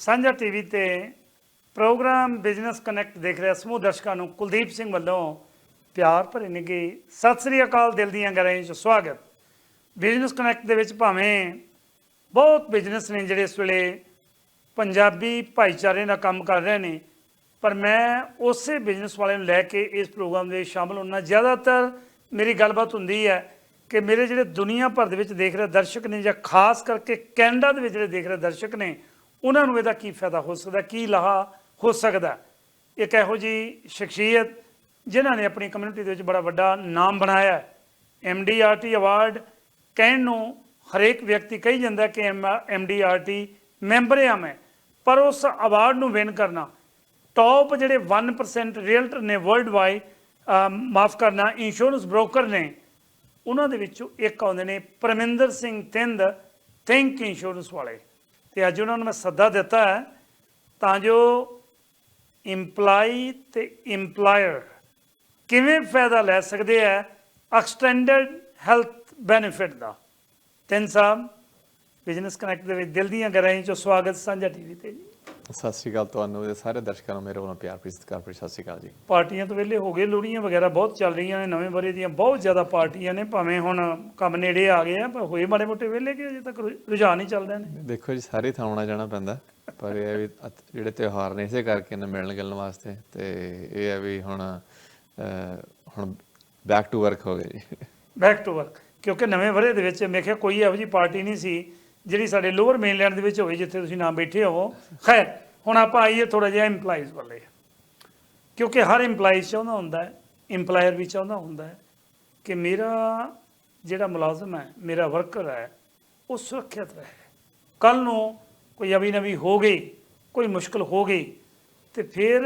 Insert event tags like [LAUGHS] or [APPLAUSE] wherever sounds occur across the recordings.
ਸਾਂਝਾ ਟੀਵੀ ਤੇ programme business connect ਦੇਖ ਰਿਹਾ ਸਮੂਹ ਦਰਸ਼ਕਾਂ ਨੂੰ ਕੁਲਦੀਪ ਸਿੰਘ ਵੱਲੋਂ ਪਿਆਰ ਭਰੇ ਨਿੱਘੀ ਸਤਿ ਸ੍ਰੀ ਅਕਾਲ ਦਿਲ ਦੀਆਂ ਗਹਿਰਾਈਆਂ 'ਚ ਸਵਾਗਤ। ਬਿਜ਼ਨਸ ਕਨੈਕਟ ਦੇ ਵਿੱਚ ਭਾਵੇਂ ਬਹੁਤ ਬਿਜ਼ਨਸ ਨੇ ਜਿਹੜੇ ਇਸ ਵੇਲੇ ਪੰਜਾਬੀ ਭਾਈਚਾਰੇ ਨਾਲ ਕੰਮ ਕਰ ਰਹੇ ਨੇ, ਪਰ ਮੈਂ ਉਸੇ ਬਿਜ਼ਨਸ ਵਾਲੇ ਨੂੰ ਲੈ ਕੇ ਇਸ ਪ੍ਰੋਗਰਾਮ ਦੇ ਵਿੱਚ ਸ਼ਾਮਲ ਹੋਣਾ ਜ਼ਿਆਦਾਤਰ ਮੇਰੀ ਗੱਲਬਾਤ ਹੁੰਦੀ ਹੈ ਕਿ ਮੇਰੇ ਜਿਹੜੇ ਦੁਨੀਆ ਭਰ ਦੇ ਵਿੱਚ ਦੇਖ ਰਹੇ ਦਰਸ਼ਕ ਨੇ ਜਾਂ ਖਾਸ ਕਰਕੇ ਕੈਨੇਡਾ ਦੇ ਵਿੱਚ ਜਿਹੜੇ ਦੇਖ ਰਹੇ ਦਰਸ਼ਕ ਨੇ ਉਹਨਾਂ ਨੂੰ ਇਹਦਾ ਕੀ ਫਾਇਦਾ ਹੋ ਸਕਦਾ, ਕੀ ਲਾਹਾ ਹੋ ਸਕਦਾ? ਇੱਕ ਇਹੋ ਜੀ ਸ਼ਖਸੀਅਤ ਜਿਨ੍ਹਾਂ ਨੇ ਆਪਣੀ ਕਮਿਊਨਿਟੀ ਦੇ ਵਿੱਚ ਬੜਾ ਵੱਡਾ ਨਾਮ ਬਣਾਇਆ ਹੈ। ਐਮਡੀਆਰਟੀ ਅਵਾਰਡ ਕਹਿਣ ਨੂੰ ਹਰੇਕ ਵਿਅਕਤੀ ਕਹੀ ਜਾਂਦਾ ਕਿ ਐਮਡੀਆਰਟੀ ਮੈਂਬਰ ਹਾਂ ਮੈਂ, ਪਰ ਉਸ ਅਵਾਰਡ ਨੂੰ ਵਿਨ ਕਰਨਾ ਟੌਪ ਜਿਹੜੇ 1% ਰੀਅਲਟਰ ਨੇ ਵਰਲਡ ਵਾਈਡ ਮਾਫ ਕਰਨਾ ਇੰਸ਼ੋਰੈਂਸ ਬ੍ਰੋਕਰ ਨੇ, ਉਹਨਾਂ ਦੇ ਵਿੱਚੋਂ ਇੱਕ ਆਉਂਦੇ ਨੇ ਪਰਮਿੰਦਰ ਸਿੰਘ ਤਿੰਦ ਥਿੰਕ ਇੰਸ਼ੋਰੈਂਸ ਵਾਲੇ। ਤੇ ਅੱਜ ਉਹਨਾਂ ਨੂੰ ਮੈਂ ਸੱਦਾ ਦਿੱਤਾ ਹੈ, ਤਾਂ ਜੋ ਇੰਪਲਾਈ ਤੇ ਇੰਪਲਾਇਰ ਕਿਵੇਂ ਫਾਇਦਾ ਲੈ ਸਕਦੇ ਆ ਐਕਸਟੈਂਡਡ ਹੈਲਥ ਬੈਨੀਫਿਟ ਦਾ। ਤਿੰਨ ਸਾਹਿਬ ਬਿਜ਼ਨਸ ਕਨੈਕਟ ਦੇ ਵਿੱਚ ਦਿਲ ਦੀਆਂ ਗਹਿਰਾਈਆਂ ਚੋਂ ਸਵਾਗਤ ਸਾਂਝਾ ਟੀਵੀ ਤੇ ਜੀ। ਸਤਿ ਸ਼੍ਰੀ ਅਕਾਲ ਤੁਹਾਨੂੰ ਤੇ ਸਾਰੇ ਦਰਸ਼ਕਾਂ ਨੂੰ ਮੇਰੇ ਵੱਲੋਂ ਪਿਆਰ ਭਰੀ ਸਤਿਕਾਰ ਭਰੀ ਸਤਿ ਸ਼੍ਰੀ ਅਕਾਲ ਜੀ। ਪਾਰਟੀਆਂ ਤੋਂ ਵਿਹਲੇ ਹੋ ਗਏ ਲੋੜੀਆਂ ਵਗੈਰਾ ਬਹੁਤ ਚੱਲ ਰਹੀਆਂ ਨੇ ਨਵੇਂ ਬਰੇ ਦੀਆਂ ਬਹੁਤ ਜ਼ਿਆਦਾ ਪਾਰਟੀਆਂ ਨੇ ਭਾਵੇਂ ਹੁਣ ਕੰਮ ਨੇੜੇ ਆ ਗਏ ਆ ਪਰ ਹੋਏ ਮਾੜੇ ਮੋਟੇ ਵਿਹਲੇ ਕਿ ਅਜੇ ਤੱਕ ਰੁ- ਰੁਝਾਨ ਹੀ ਚੱਲਦੇ ਨੇ। ਦੇਖੋ ਜੀ ਸਾਰੇ ਥਾਂ ਆਉਣਾ ਜਾਣਾ ਪੈਂਦਾ ਪਰ ਇਹ ਹੈ ਵੀ ਅਤ- ਜਿਹੜੇ ਤਿਉਹਾਰ ਨੇ ਇਸੇ ਕਰਕੇ ਨੇ ਮਿਲਣ ਗਿਲਣ ਵਾਸਤੇ ਤੇ ਇਹ ਹੈ ਵੀ ਹੁਣ ਅਹ, ਹੁਣ ਬੈਕ ਟੂ ਵਰਕ ਹੋ ਗਏ ਜੀ। ਬੈਕ ਟੂ ਵਰਕ ਕਿਉਂਕਿ ਨਵੇਂ ਬਰੇ ਦੇ ਵਿੱਚ ਮੈਂ ਕਿਹਾ ਕੋਈ ਇਹੋ ਜਿਹੀ ਪਾਰਟੀ ਨਹੀਂ ਸੀ ਜਿਹੜੀ ਸਾਡੇ ਲੋਅਰ ਮੇਨਲੈਂਡ ਦੇ ਵਿੱਚ ਹੋਵੇ ਜਿੱਥੇ ਤੁਸੀਂ ਨਾ ਬੈਠੇ ਹੋਵੋ। ਖੈਰ, ਹੁਣ ਆਪਾਂ ਆਈਏ ਥੋੜਾ ਜਿਹਾ EMPLOYEES ਵੱਲੇ। ਕਿਉਂਕਿ ਹਰ EMPLOYEE ਚਾਹੁੰਦਾ ਹੁੰਦਾ ਹੈ, EMPLOYER ਵੀ ਚਾਹੁੰਦਾ ਹੁੰਦਾ ਹੈ ਕਿ ਮੇਰਾ ਜਿਹੜਾ ਮੁਲਾਜ਼ਮ ਹੈ, ਮੇਰਾ ਵਰਕਰ ਹੈ, ਉਹ ਸੁਰੱਖਿਅਤ ਰਹੇ। ਕੱਲ ਨੂੰ ਕੋਈ ਅਵੀ ਨਵੀ ਹੋ ਗਈ, ਕੋਈ ਮੁਸ਼ਕਲ ਹੋ ਗਈ, ਤੇ ਫਿਰ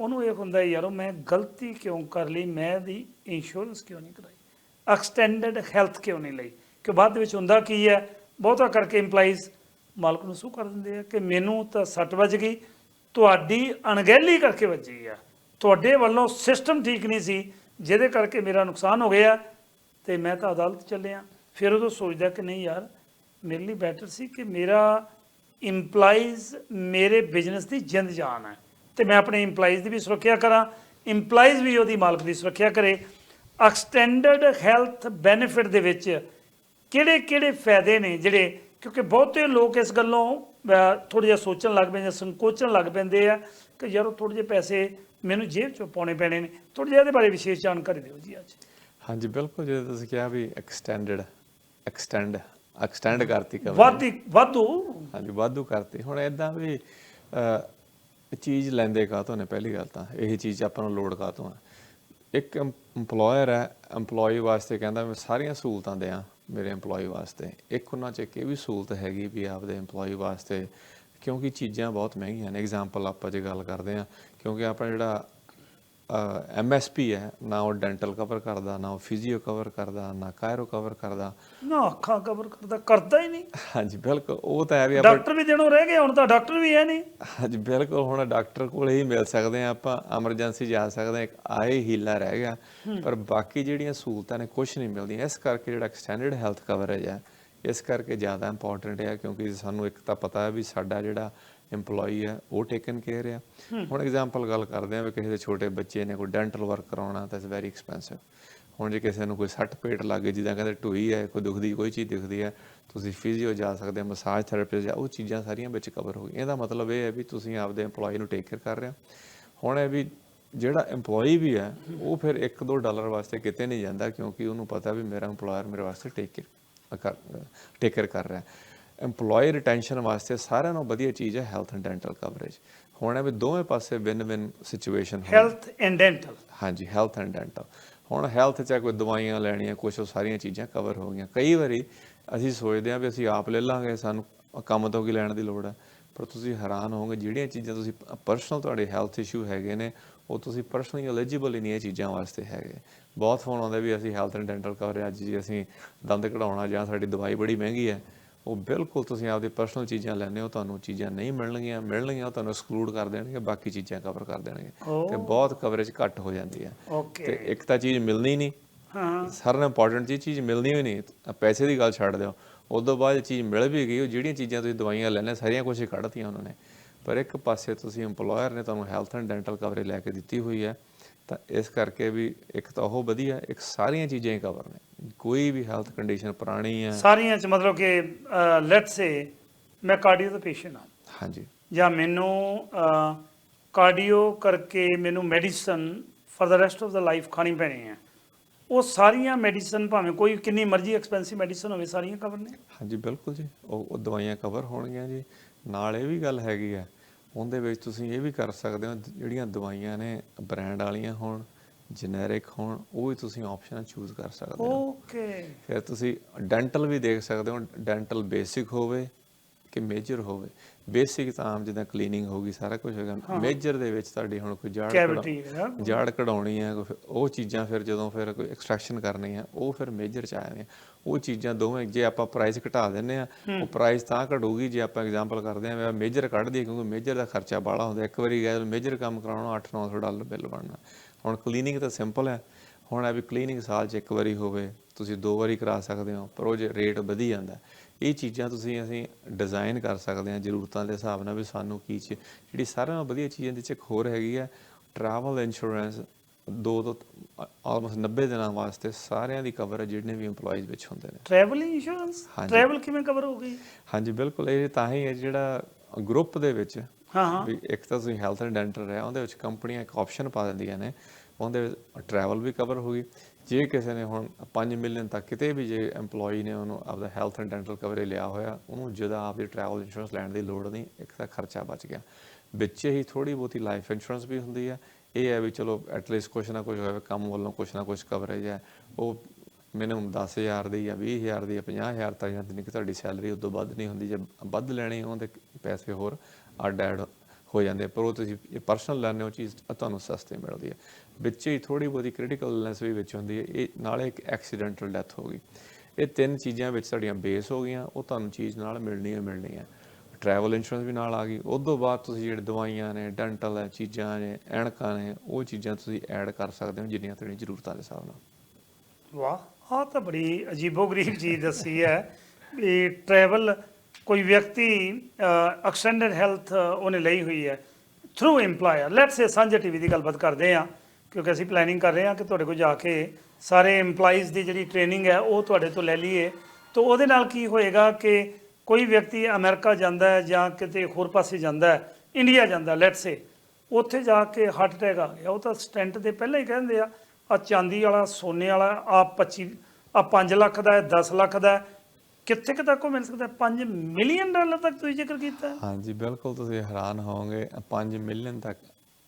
ਉਹਨੂੰ ਇਹ ਹੁੰਦਾ ਯਾਰੋ, ਮੈਂ ਗਲਤੀ ਕਿਉਂ ਕਰ ਲਈ? ਮੈਂ ਦੀ ਇੰਸ਼ੋਰੈਂਸ ਕਿਉਂ ਨਹੀਂ ਕਰਾਈ? ਐਕਸਟੈਂਡਡ ਹੈਲਥ ਕਿਉਂ ਨਹੀਂ ਲਈ? ਕਿ ਬਾਅਦ ਵਿੱਚ ਹੁੰਦਾ ਕੀ ਹੈ? ਬਹੁਤਾ ਕਰਕੇ EMPLOYEES ਮਾਲਕ ਨੂੰ ਸੂ ਕਰ ਦਿੰਦੇ ਆ ਕਿ ਮੈਨੂੰ ਤਾਂ ਸੱਟ ਵੱਜ ਗਈ, ਤੁਹਾਡੀ ਅਣਗਹਿਲੀ ਕਰਕੇ ਵੱਜੀ ਆ। ਤੁਹਾਡੇ ਵੱਲੋਂ ਸਿਸਟਮ ਠੀਕ ਨਹੀਂ ਸੀ, ਜਿਹਦੇ ਕਰਕੇ ਮੇਰਾ ਨੁਕਸਾਨ ਹੋ ਗਿਆ ਤੇ ਮੈਂ ਤਾਂ ਅਦਾਲਤ ਚੱਲਿਆ। ਫਿਰ ਉਹ ਸੋਚਦਾ ਕਿ ਨਹੀਂ ਯਾਰ, ਮੇਰੇ ਲਈ ਬੈਟਰ ਸੀ ਕਿ ਮੇਰਾ EMPLOYEES ਮੇਰੇ ਬਿਜ਼ਨਸ ਦੀ ਜਿੰਦ ਜਾਨ ਹੈ। ਤੇ ਮੈਂ ਆਪਣੇ EMPLOYEES ਦੀ ਵੀ ਸੁਰੱਖਿਆ ਕਰਾਂ, EMPLOYEES ਵੀ ਉਹਦੀ ਮਾਲਕ ਦੀ ਸੁਰੱਖਿਆ ਕਰੇ। ਐਕਸਟੈਂਡਡ ਹੈਲਥ ਬੈਨੀਫਿਟ ਦੇ ਵਿੱਚ ਕਿਹੜੇ ਕਿਹੜੇ ਫਾਇਦੇ ਨੇ ਜਿਹੜੇ ਕਿਉਂਕਿ ਬਹੁਤੇ ਲੋਕ ਇਸ ਗੱਲੋਂ ਥੋੜਾ ਜਿਹਾ ਸੋਚਣ ਲੱਗ ਪੈਂਦੇ ਸੰਕੋਚਣ ਲੱਗ ਪੈਂਦੇ ਆ ਕਿ ਯਾਰ ਥੋੜੇ ਜਿਹੇ ਪੈਸੇ ਮੈਨੂੰ ਜੇਬ ਚੋਂ ਪਾਉਣੇ ਪੈਣੇ ਨੇ। ਥੋੜਾ ਜਿਹਾ ਇਹਦੇ ਬਾਰੇ ਵਿਸ਼ੇਸ਼ ਜਾਣਕਾਰੀ ਦਿਓ ਜੀ ਅੱਜ। ਹਾਂਜੀ ਬਿਲਕੁਲ ਜਿਵੇਂ ਤੁਸੀਂ ਕਿਹਾ ਵੀ ਐਕਸਟੈਂਡਡ ਐਕਸਟੈਂਡ ਐਕਸਟੈਂਡ ਕਰਤੀ ਕਵਰ ਵਾਧੀ ਵਾਧੂ? ਹਾਂਜੀ ਵਾਧੂ ਕਰਤੇ। ਹੁਣ ਇਦਾਂ ਵੀ ਚੀਜ਼ ਲੈਂਦੇ ਕਾਹਤੋਂ ਨੇ? ਪਹਿਲੀ ਗੱਲ ਤਾਂ ਇਹ ਚੀਜ਼ ਆਪਾਂ ਨੂੰ ਲੋਡ ਕਾਹਤੋਂ ਆ ਇੱਕ EMPLOYER ਹੈ EMPLOYEE ਵਾਸਤੇ ਕਹਿੰਦਾ ਮੈਂ ਸਾਰੀਆਂ ਸਹੂਲਤਾਂ ਦਿਆਂ। ਮੇਰੇ EMPLOYEE ਵਾਸਤੇ। ਇੱਕ ਉਹਨਾਂ ਚ ਇੱਕ ਇਹ ਵੀ ਸਹੂਲਤ ਹੈਗੀ ਵੀ ਆਪਦੇ EMPLOYEE ਵਾਸਤੇ, ਕਿਉਂਕਿ ਚੀਜ਼ਾਂ ਬਹੁਤ ਮਹਿੰਗੀਆਂ ਨੇ। ਐਗਜ਼ਾਮਪਲ ਆਪਾਂ ਜੇ ਗੱਲ ਕਰਦੇ ਆ ਕਿਉਂਕਿ ਆਪਣਾ ਜਿਹੜਾ ਐਮਐਸਪੀ ਹੈ ਨਾ ਉਹ ਡੈਂਟਲ ਕਵਰ ਕਰਦਾ ਨਾ ਉਹ ਫਿਜ਼ੀਓ ਕਵਰ ਕਰਦਾ ਨਾ ਕਾਇਰੋ ਕਵਰ ਕਰਦਾ। ਨਾ ਅੱਖਾਂ ਕਵਰ ਕਰਦਾ ਕਰਦਾ ਹੀ ਨਹੀਂ। ਹਾਂਜੀ ਬਿਲਕੁਲ ਉਹ ਤਾਂ ਹੈ ਵੀ ਆਪਾਂ ਡਾਕਟਰ ਵੀ ਦੇਣੋਂ ਰਹਿ ਗਏ ਹੁਣ ਤਾਂ ਡਾਕਟਰ ਵੀ ਹੈ ਨਹੀਂ। ਹਾਂਜੀ ਬਿਲਕੁਲ ਹੁਣ ਡਾਕਟਰ ਕੋਲ ਹੀ ਮਿਲ ਸਕਦੇ ਆ ਆਪਾਂ ਐਮਰਜੈਂਸੀ ਜਾ ਸਕਦੇ ਆ ਇੱਕ ਆਏ ਹੀਲਾ ਰਹਿ ਗਿਆ। ਪਰ ਬਾਕੀ ਜਿਹੜੀਆਂ ਸਹੂਲਤਾਂ ਨੇ ਕੁਝ ਨਹੀਂ ਮਿਲਦੀਆਂ। ਇਸ ਕਰਕੇ ਜਿਹੜਾ ਐਕਸਟੈਂਡਡ ਹੈਲਥ ਕਵਰੇਜ ਹੈ ਇਸ ਕਰਕੇ ਜ਼ਿਆਦਾ ਇੰਪੋਰਟੈਂਟ ਹੈ ਕਿਉਂਕਿ ਸਾਨੂੰ ਇੱਕ ਤਾਂ ਪਤਾ ਹੈ ਵੀ ਸਾਡਾ ਜਿਹੜਾ EMPLOYEE ਹੈ ਉਹ ਟੇਕਨ ਕੇਅਰ ਆ। ਹੁਣ ਐਗਜ਼ਾਮਪਲ ਗੱਲ ਕਰਦੇ ਆ ਵੀ ਕਿਸੇ ਦੇ ਛੋਟੇ ਬੱਚੇ ਨੇ ਕੋਈ ਡੈਂਟਲ ਵਰਕ ਕਰਾਉਣਾ ਤਾਂ ਇਟਸ ਵੈਰੀ ਐਕਸਪੈਂਸਿਵ ਹੁਣ ਜੇ ਕਿਸੇ ਨੂੰ ਕੋਈ ਸੱਟ ਪੇਟ ਲੱਗੇ ਜਿੱਦਾਂ ਕਹਿੰਦੇ ਟੂਈ ਹੈ ਕੋਈ ਦੁਖਦੀ ਕੋਈ ਚੀਜ਼ ਦਿਖਦੀ ਹੈ ਤੁਸੀਂ ਫਿਜ਼ੀਓ ਜਾ ਸਕਦੇ ਹੋ ਮਸਾਜ ਥੈਰੇਪਿਸਟ ਜਾ ਉਹ ਚੀਜ਼ਾਂ ਸਾਰੀਆਂ ਵਿੱਚ ਕਵਰ ਹੋ ਗਈਆਂ। ਇਹਦਾ ਮਤਲਬ ਇਹ ਹੈ ਵੀ ਤੁਸੀਂ ਆਪਦੇ EMPLOYEE ਨੂੰ ਟੇਕ ਕੇਅਰ ਕਰ ਰਹੇ ਹੋ। ਹੁਣ ਇਹ ਵੀ ਜਿਹੜਾ EMPLOYEE ਵੀ ਹੈ ਉਹ ਫਿਰ 1-2 ਡਾਲਰ ਵਾਸਤੇ ਕਿਤੇ ਨਹੀਂ ਜਾਂਦਾ ਕਿਉਂਕਿ ਉਹਨੂੰ ਪਤਾ ਵੀ ਮੇਰਾ EMPLOYER ਮੇਰੇ ਵਾਸਤੇ ਟੇਕ ਕੇਅਰ ਕਰ ਟੇਕ ਕੇਅਰ ਕਰ ਰਿਹਾ। ਹੈ EMPLOYEE ਰਿਟੈਂਸ਼ਨ ਵਾਸਤੇ ਸਾਰਿਆਂ ਨਾਲੋਂ ਵਧੀਆ ਚੀਜ਼ ਹੈ ਹੈਲਥ ਐਂਡ ਡੈਂਟਲ ਕਵਰੇਜ ਹੁਣ ਇਹ ਵੀ ਦੋਵੇਂ ਪਾਸੇ win win situation health and dental ਹਾਂਜੀ ਹੈਲਥ ਐਂਡ ਡੈਂਟਲ ਹੁਣ ਹੈਲਥ ਚ ਕੋਈ ਦਵਾਈਆਂ ਲੈਣੀਆਂ ਕੁਝ ਉਹ ਸਾਰੀਆਂ ਚੀਜ਼ਾਂ ਕਵਰ ਹੋ ਗਈਆਂ। ਕਈ ਵਾਰੀ ਅਸੀਂ ਸੋਚਦੇ ਹਾਂ ਵੀ ਅਸੀਂ ਆਪ ਲੈ ਲਾਂਗੇ ਸਾਨੂੰ ਕੰਮ ਤੋਂ ਕੀ ਲੈਣ ਦੀ ਲੋੜ ਹੈ। ਪਰ ਤੁਸੀਂ ਹੈਰਾਨ ਹੋਵੋਗੇ ਜਿਹੜੀਆਂ ਚੀਜ਼ਾਂ ਤੁਸੀਂ ਪਰਸਨਲ ਤੁਹਾਡੇ ਹੈਲਥ ਇਸ਼ੂ ਹੈਗੇ ਨੇ ਉਹ ਤੁਸੀਂ ਪਰਸਨਲੀ ਐਲੀਜੀਬਲ ਹੀ ਨਹੀਂ ਇਹ ਚੀਜ਼ਾਂ ਵਾਸਤੇ ਹੈਗੇ। ਬਹੁਤ ਫੋਨ ਆਉਂਦੇ ਵੀ ਅਸੀਂ ਹੈਲਥ ਐਂਡ ਡੈਂਟਲ ਕਵਰ ਅੱਜ ਜੀ ਅਸੀਂ ਦੰਦ ਕਢਾਉਣਾ ਜਾਂ ਸਾਡੀ ਦਵਾਈ ਬੜੀ ਮਹਿੰਗੀ ਹੈ। ਉਹ ਬਿਲਕੁਲ ਤੁਸੀਂ ਆਪਦੀ ਪਰਸਨਲ ਚੀਜ਼ਾਂ ਲੈਣੇ ਹੋ ਤੁਹਾਨੂੰ ਚੀਜ਼ਾਂ ਨਹੀਂ ਮਿਲਣਗੀਆਂ ਮਿਲਣਗੀਆਂ ਤੁਹਾਨੂੰ ਐਕਸਕਲੂਡ ਕਰ ਦੇਣਗੇ ਬਾਕੀ ਚੀਜ਼ਾਂ ਕਵਰ ਕਰ ਦੇਣਗੇ। ਤੇ ਬਹੁਤ ਕਵਰੇਜ ਘੱਟ ਹੋ ਜਾਂਦੀ ਹੈ। ਤੇ ਇੱਕ ਤਾਂ ਚੀਜ਼ ਮਿਲਣੀ ਨਹੀਂ ਹਾਂ। ਸਾਰਿਆਂ ਨਾਲੋਂ ਇੰਪੋਰਟੈਂਟ ਚੀਜ਼ ਚੀਜ਼ ਮਿਲਣੀ ਹੋਈ ਨਹੀਂ ਪੈਸੇ ਦੀ ਗੱਲ ਛੱਡ ਦਿਓ। ਉਸ ਤੋਂ ਬਾਅਦ ਚੀਜ਼ ਮਿਲ ਵੀ ਗਈ ਉਹ ਜਿਹੜੀਆਂ ਚੀਜ਼ਾਂ ਤੁਸੀਂ ਦਵਾਈਆਂ ਲੈਣੇ ਸਾਰੀਆਂ ਕੁਝ ਕੱਢਤੀਆਂ ਉਹਨਾਂ ਨੇ। ਪਰ ਇੱਕ ਪਾਸੇ ਤੁਸੀਂ EMPLOYER ਨੇ ਤੁਹਾਨੂੰ ਹੈਲਥ ਐਂਡ ਡੈਂਟਲ ਕਵਰੇਜ ਲੈ ਕੇ ਦਿੱਤੀ ਹੋਈ ਹੈ। ਤਾਂ ਇਸ ਕਰਕੇ ਵੀ ਇੱਕ ਤਾਂ ਉਹ ਵਧੀਆ ਇੱਕ ਸਾਰੀਆਂ ਚੀਜ਼ਾਂ ਹੀ ਕਵਰ ਨੇ। ਕੋਈ ਵੀ ਹੈਲਥ ਕੰਡੀਸ਼ਨ ਪੁਰਾਣੀ ਹੈ ਸਾਰੀਆਂ ਚ ਮਤਲਬ ਕਿ ਲੈਟਸ ਸੇ ਮੈਂ ਕਾਰਡੀਓ ਦਾ ਪੇਸ਼ੈਂਟ ਹਾਂ। ਹਾਂਜੀ। ਜਾਂ ਮੈਨੂੰ ਕਾਰਡੀਓ ਕਰਕੇ ਮੈਨੂੰ medicine for the rest of the life ਖਾਣੀ ਪੈਣੀ ਹੈ ਉਹ ਸਾਰੀਆਂ ਮੈਡੀਸਨ ਭਾਵੇਂ ਕੋਈ ਕਿੰਨੀ ਮਰਜ਼ੀ ਐਕਸਪੈਂਸਿਵ ਮੈਡੀਸਨ ਹੋਵੇ ਸਾਰੀਆਂ ਕਵਰ ਨੇ। ਹਾਂਜੀ ਬਿਲਕੁਲ ਜੀ। ਉਹ ਉਹ ਦਵਾਈਆਂ ਕਵਰ ਹੋਣਗੀਆਂ ਜੀ। ਨਾਲ ਇਹ ਵੀ ਗੱਲ ਹੈਗੀ ਆ ਉਹਦੇ ਵਿੱਚ ਤੁਸੀਂ ਇਹ ਵੀ ਕਰ ਸਕਦੇ ਹੋ ਜਿਹੜੀਆਂ ਦਵਾਈਆਂ ਨੇ ਬ੍ਰਾਂਡ ਵਾਲੀਆਂ ਹੋਣ ਜਨੈਰਿਕ ਹੋਣ ਉਹ ਵੀ ਤੁਸੀਂ ਆਪਸ਼ਨ ਚੂਜ਼ ਕਰ ਸਕਦੇ ਹੋ। ਓਕੇ ਫਿਰ ਤੁਸੀਂ ਡੈਂਟਲ ਵੀ ਦੇਖ ਸਕਦੇ ਹੋ ਡੈਂਟਲ ਬੇਸਿਕ ਹੋਵੇ ਕਿ ਮੇਜਰ ਹੋਵੇ। ਬੇਸਿਕ ਤਾਂ ਆਮ ਜਿੱਦਾਂ ਕਲੀਨਿੰਗ ਹੋਗੀ ਸਾਰਾ ਕੁਝ ਹੋਗਾ। ਮੇਜਰ ਦੇ ਵਿੱਚ ਤੁਹਾਡੀ ਹੁਣ ਕੋਈ ਜਾੜ ਕੈਵਿਟੀ ਹੈ ਜਾੜ ਕਢਾਉਣੀ ਹੈ ਕੋਈ ਉਹ ਚੀਜ਼ਾਂ ਫਿਰ ਜਦੋਂ ਫਿਰ ਕੋਈ ਐਕਸਟ੍ਰੈਕਸ਼ਨ ਕਰਨੀ ਹੈ ਉਹ ਫਿਰ ਮੇਜਰ ਚ ਆ ਜਾਂਦੀਆਂ। ਉਹ ਚੀਜ਼ਾਂ ਦੋਵੇਂ ਜੇ ਆਪਾਂ ਪ੍ਰਾਈਸ ਘਟਾ ਦਿੰਨੇ ਆ ਉਹ ਪ੍ਰਾਈਸ ਤਾਂ ਘਟੂਗੀ ਜੇ ਆਪਾਂ ਐਗਜ਼ਾਮਪਲ ਕਰਦੇ ਆ ਮੇਜਰ ਕੱਢ ਦਈਏ ਕਿਉਂਕਿ ਮੇਜਰ ਦਾ ਖਰਚਾ ਬਾਹਲਾ ਹੁੰਦਾ। ਇੱਕ ਵਾਰੀ ਗਏ ਮੇਜਰ ਕੰਮ ਕਰਾਉਣਾ 8-900 ਡਾਲਰ ਬਿੱਲ ਬਣਨਾ। ਹੁਣ ਕਲੀਨਿੰਗ ਤਾਂ ਸਿੰਪਲ ਹੈ। ਹੁਣ ਇਹ ਵੀ ਕਲੀਨਿੰਗ ਸਾਲ 'ਚ ਇੱਕ ਵਾਰੀ ਹੋਵੇ ਤੁਸੀਂ ਦੋ ਵਾਰੀ ਕਰਾ ਸਕਦੇ ਹੋ ਪਰ ਉਹ ਜੇ ਰੇਟ ਵਧੀ ਜਾਂਦਾ ਇਹ ਚੀਜ਼ਾਂ ਤੁਸੀਂ ਅਸੀਂ ਡਿਜ਼ਾਈਨ ਕਰ ਸਕਦੇ ਹਾਂ ਜ਼ਰੂਰਤਾਂ ਦੇ ਹਿਸਾਬ ਨਾਲ ਵੀ ਸਾਨੂੰ ਕੀ ਚੀਜ਼ ਜਿਹੜੀ ਸਾਰਿਆਂ ਨਾਲੋਂ ਵਧੀਆ ਚੀਜ਼ਾਂ ਦੇ ਚ ਇੱਕ ਹੋਰ ਹੈਗੀ ਹੈ ਟਰੈਵਲ ਇੰਸ਼ੋਰੈਂਸ ਦੋ ਤੋਂ ਆਲਮੋਸਟ 90 ਦਿਨਾਂ ਵਾਸਤੇ ਸਾਰਿਆਂ ਦੀ ਕਵਰ ਹੈ ਜਿਹੜੇ ਵੀ EMPLOYEES ਵਿੱਚ ਹੁੰਦੇ ਨੇ। Travel insurance. ਟਰੈਵਲ ਕਿਵੇਂ ਕਵਰ ਹੋ ਗਈ? ਹਾਂਜੀ ਬਿਲਕੁਲ ਇਹ ਤਾਂ ਹੀ ਹੈ ਜਿਹੜਾ ਗਰੁੱਪ ਦੇ ਵਿੱਚ ਹਾਂ ਹਾਂ। ਵੀ ਇੱਕ ਤਾਂ ਤੁਸੀਂ ਹੈਲਥ ਐਂਡ ਡੈਂਟਲ ਹੈ ਉਹਦੇ ਵਿੱਚ ਕੰਪਨੀਆਂ ਇੱਕ ਆਪਸ਼ਨ ਪਾ ਦਿੰਦੀਆਂ ਨੇ ਉਹਦੇ ਵਿੱਚ ਟਰੈਵਲ ਵੀ ਕਵਰ ਹੋ ਗਈ। ਜੇ ਕਿਸੇ ਨੇ ਹੁਣ 5 ਮਿਲੀਅਨ ਤੱਕ ਕਿਤੇ ਵੀ ਜੇ EMPLOYEE ਨੇ ਉਹਨੂੰ ਆਪਦਾ ਹੈਲਥ ਐਂਡ ਡੈਂਟਲ ਕਵਰੇਜ ਲਿਆ ਹੋਇਆ, ਉਹਨੂੰ ਜਿਹਦਾ ਆਪਦੀ ਟਰੈਵਲ ਇੰਸ਼ੋਰੈਂਸ ਲੈਣ ਦੀ ਲੋੜ ਨਹੀਂ, ਇੱਕ ਤਾਂ ਖਰਚਾ ਬਚ ਗਿਆ। ਵਿੱਚ ਹੀ ਥੋੜੀ ਬਹੁਤੀ ਲਾਈਫ ਇੰਸ਼ੋਰੈਂਸ ਵੀ ਹੁੰਦੀ ਹੈ ਇਹ ਹੈ ਵੀ ਚਲੋ ਐਟਲੀਸਟ ਕੁਛ ਨਾ ਕੁਛ ਹੋਵੇ, ਕੰਮ ਵੱਲੋਂ ਕੁਛ ਨਾ ਕੁਛ ਕਵਰੇਜ ਹੈ। ਉਹ ਮਿਨੀਮਮ 10000 ਦੀ ਜਾਂ 20000 ਦੀ ਜਾਂ 50000 ਤੱਕ ਜਾਂ ਜਿੰਨੀ ਕਿ ਤੁਹਾਡੀ ਸੈਲਰੀ ਉਦੋਂ ਵੱਧ ਨਹੀਂ ਹੁੰਦੀ। ਜੇ ਵੱਧ ਲੈਣੀ ਉਹਦੇ ਪੈਸੇ ਹੋਰ ਅੱਡ ਐਡ ਹੋ ਜਾਂਦੇ ਪਰ ਉਹ ਤੁਸੀਂ ਪਰਸਨਲ ਲੈਣੇ ਹੋ ਚੀਜ਼ ਤੁਹਾਨੂੰ ਸਸਤੇ ਮਿਲਦੀ ਹੈ ਵਿੱਚ ਹੀ ਥੋੜੀ ਬਹੁਤੀ ਕ੍ਰਿਟੀਕਲਨੈਸ ਵੀ ਵਿੱਚ ਹੁੰਦੀ ਹੈ। ਇਹ ਨਾਲੇ ਇੱਕ ਐਕਸੀਡੈਂਟਲ ਡੈਥ ਹੋ ਗਈ। ਇਹ ਤਿੰਨ ਚੀਜ਼ਾਂ ਵਿੱਚ ਤੁਹਾਡੀਆਂ ਬੇਸ ਹੋ ਗਈਆਂ, ਉਹ ਤੁਹਾਨੂੰ ਚੀਜ਼ ਨਾਲ ਮਿਲਣੀ ਹੀ ਮਿਲਣੀ ਹੈ ਟਰੈਵਲ ਇੰਸ਼ੋਰੈਂਸ ਵੀ ਨਾਲ ਆ ਗਈ। ਉਸ ਤੋਂ ਬਾਅਦ ਤੁਸੀਂ ਜਿਹੜੇ ਦਵਾਈਆਂ ਨੇ ਡੈਂਟਲ ਹੈ, ਚੀਜ਼ਾਂ ਨੇ ਐਣਕਾਂ ਨੇ, ਉਹ ਚੀਜ਼ਾਂ ਤੁਸੀਂ ਐਡ ਕਰ ਸਕਦੇ ਹੋ, ਜਿੰਨੀਆਂ ਤੁਹਾਡੀਆਂ ਜ਼ਰੂਰਤਾਂ ਦੇ ਹਿਸਾਬ ਨਾਲ। ਵਾਹ, ਆਹ ਤਾਂ ਬੜੀ ਅਜੀਬੋ-ਗਰੀਬ ਚੀਜ਼ ਦੱਸੀ ਹੈ। ਵੀ ਟਰੈਵਲ ਕੋਈ ਵਿਅਕਤੀ ਐਕਸਟੈਂਡਡ ਹੈਲਥ ਉਹਨੇ ਲਈ ਹੋਈ ਹੈ। ਥਰੂ EMPLOYER ਲੈਟਸ ਸੇ ਸਾਂਝਾ ਟੀਵੀ ਦੀ ਗੱਲਬਾਤ ਕਰਦੇ ਹਾਂ। ਕਿਉਂਕਿ ਅਸੀਂ ਪਲੈਨਿੰਗ ਕਰ ਰਹੇ ਹਾਂ ਕਿ ਤੁਹਾਡੇ ਕੋਲ ਜਾ ਕੇ ਸਾਰੇ EMPLOYEES ਦੀ ਜਿਹੜੀ ਟ੍ਰੇਨਿੰਗ ਹੈ ਉਹ ਤੁਹਾਡੇ ਤੋਂ ਲੈ ਲਈਏ। ਤਾਂ ਉਹਦੇ ਨਾਲ ਕੀ ਹੋਏਗਾ ਕਿ ਕੋਈ ਵਿਅਕਤੀ ਅਮਰੀਕਾ ਜਾਂਦਾ ਹੈ ਜਾਂ ਕਿਤੇ ਹੋਰ ਪਾਸੇ ਜਾਂਦਾ ਹੈ ਇੰਡੀਆ ਜਾਂਦਾ ਲੈਟਸ ਸੇ ਉੱਥੇ ਜਾ ਕੇ ਹਾਰਟ ਅਟੈਕ ਆ ਗਿਆ। ਉਹ ਤਾਂ ਸਟੈਂਟ ਦੇ ਪਹਿਲਾਂ ਹੀ ਕਹਿੰਦੇ ਆ ਆ ਚਾਂਦੀ ਵਾਲਾ ਸੋਨੇ ਵਾਲਾ ਆ 25 ਆ 5 ਲੱਖ ਦਾ ਹੈ 10 ਲੱਖ ਦਾ ਹੈ। ਕਿੱਥੇ ਕੁ ਤੱਕ ਉਹ ਮਿਲ ਸਕਦਾ 5 ਮਿਲੀਅਨ ਡਾਲਰ ਤੱਕ ਤੁਸੀਂ ਜ਼ਿਕਰ ਕੀਤਾ ਹਾਂਜੀ ਬਿਲਕੁਲ ਤੁਸੀਂ ਹੈਰਾਨ ਹੋਵੋਗੇ 5 ਮਿਲੀਅਨ ਤੱਕ।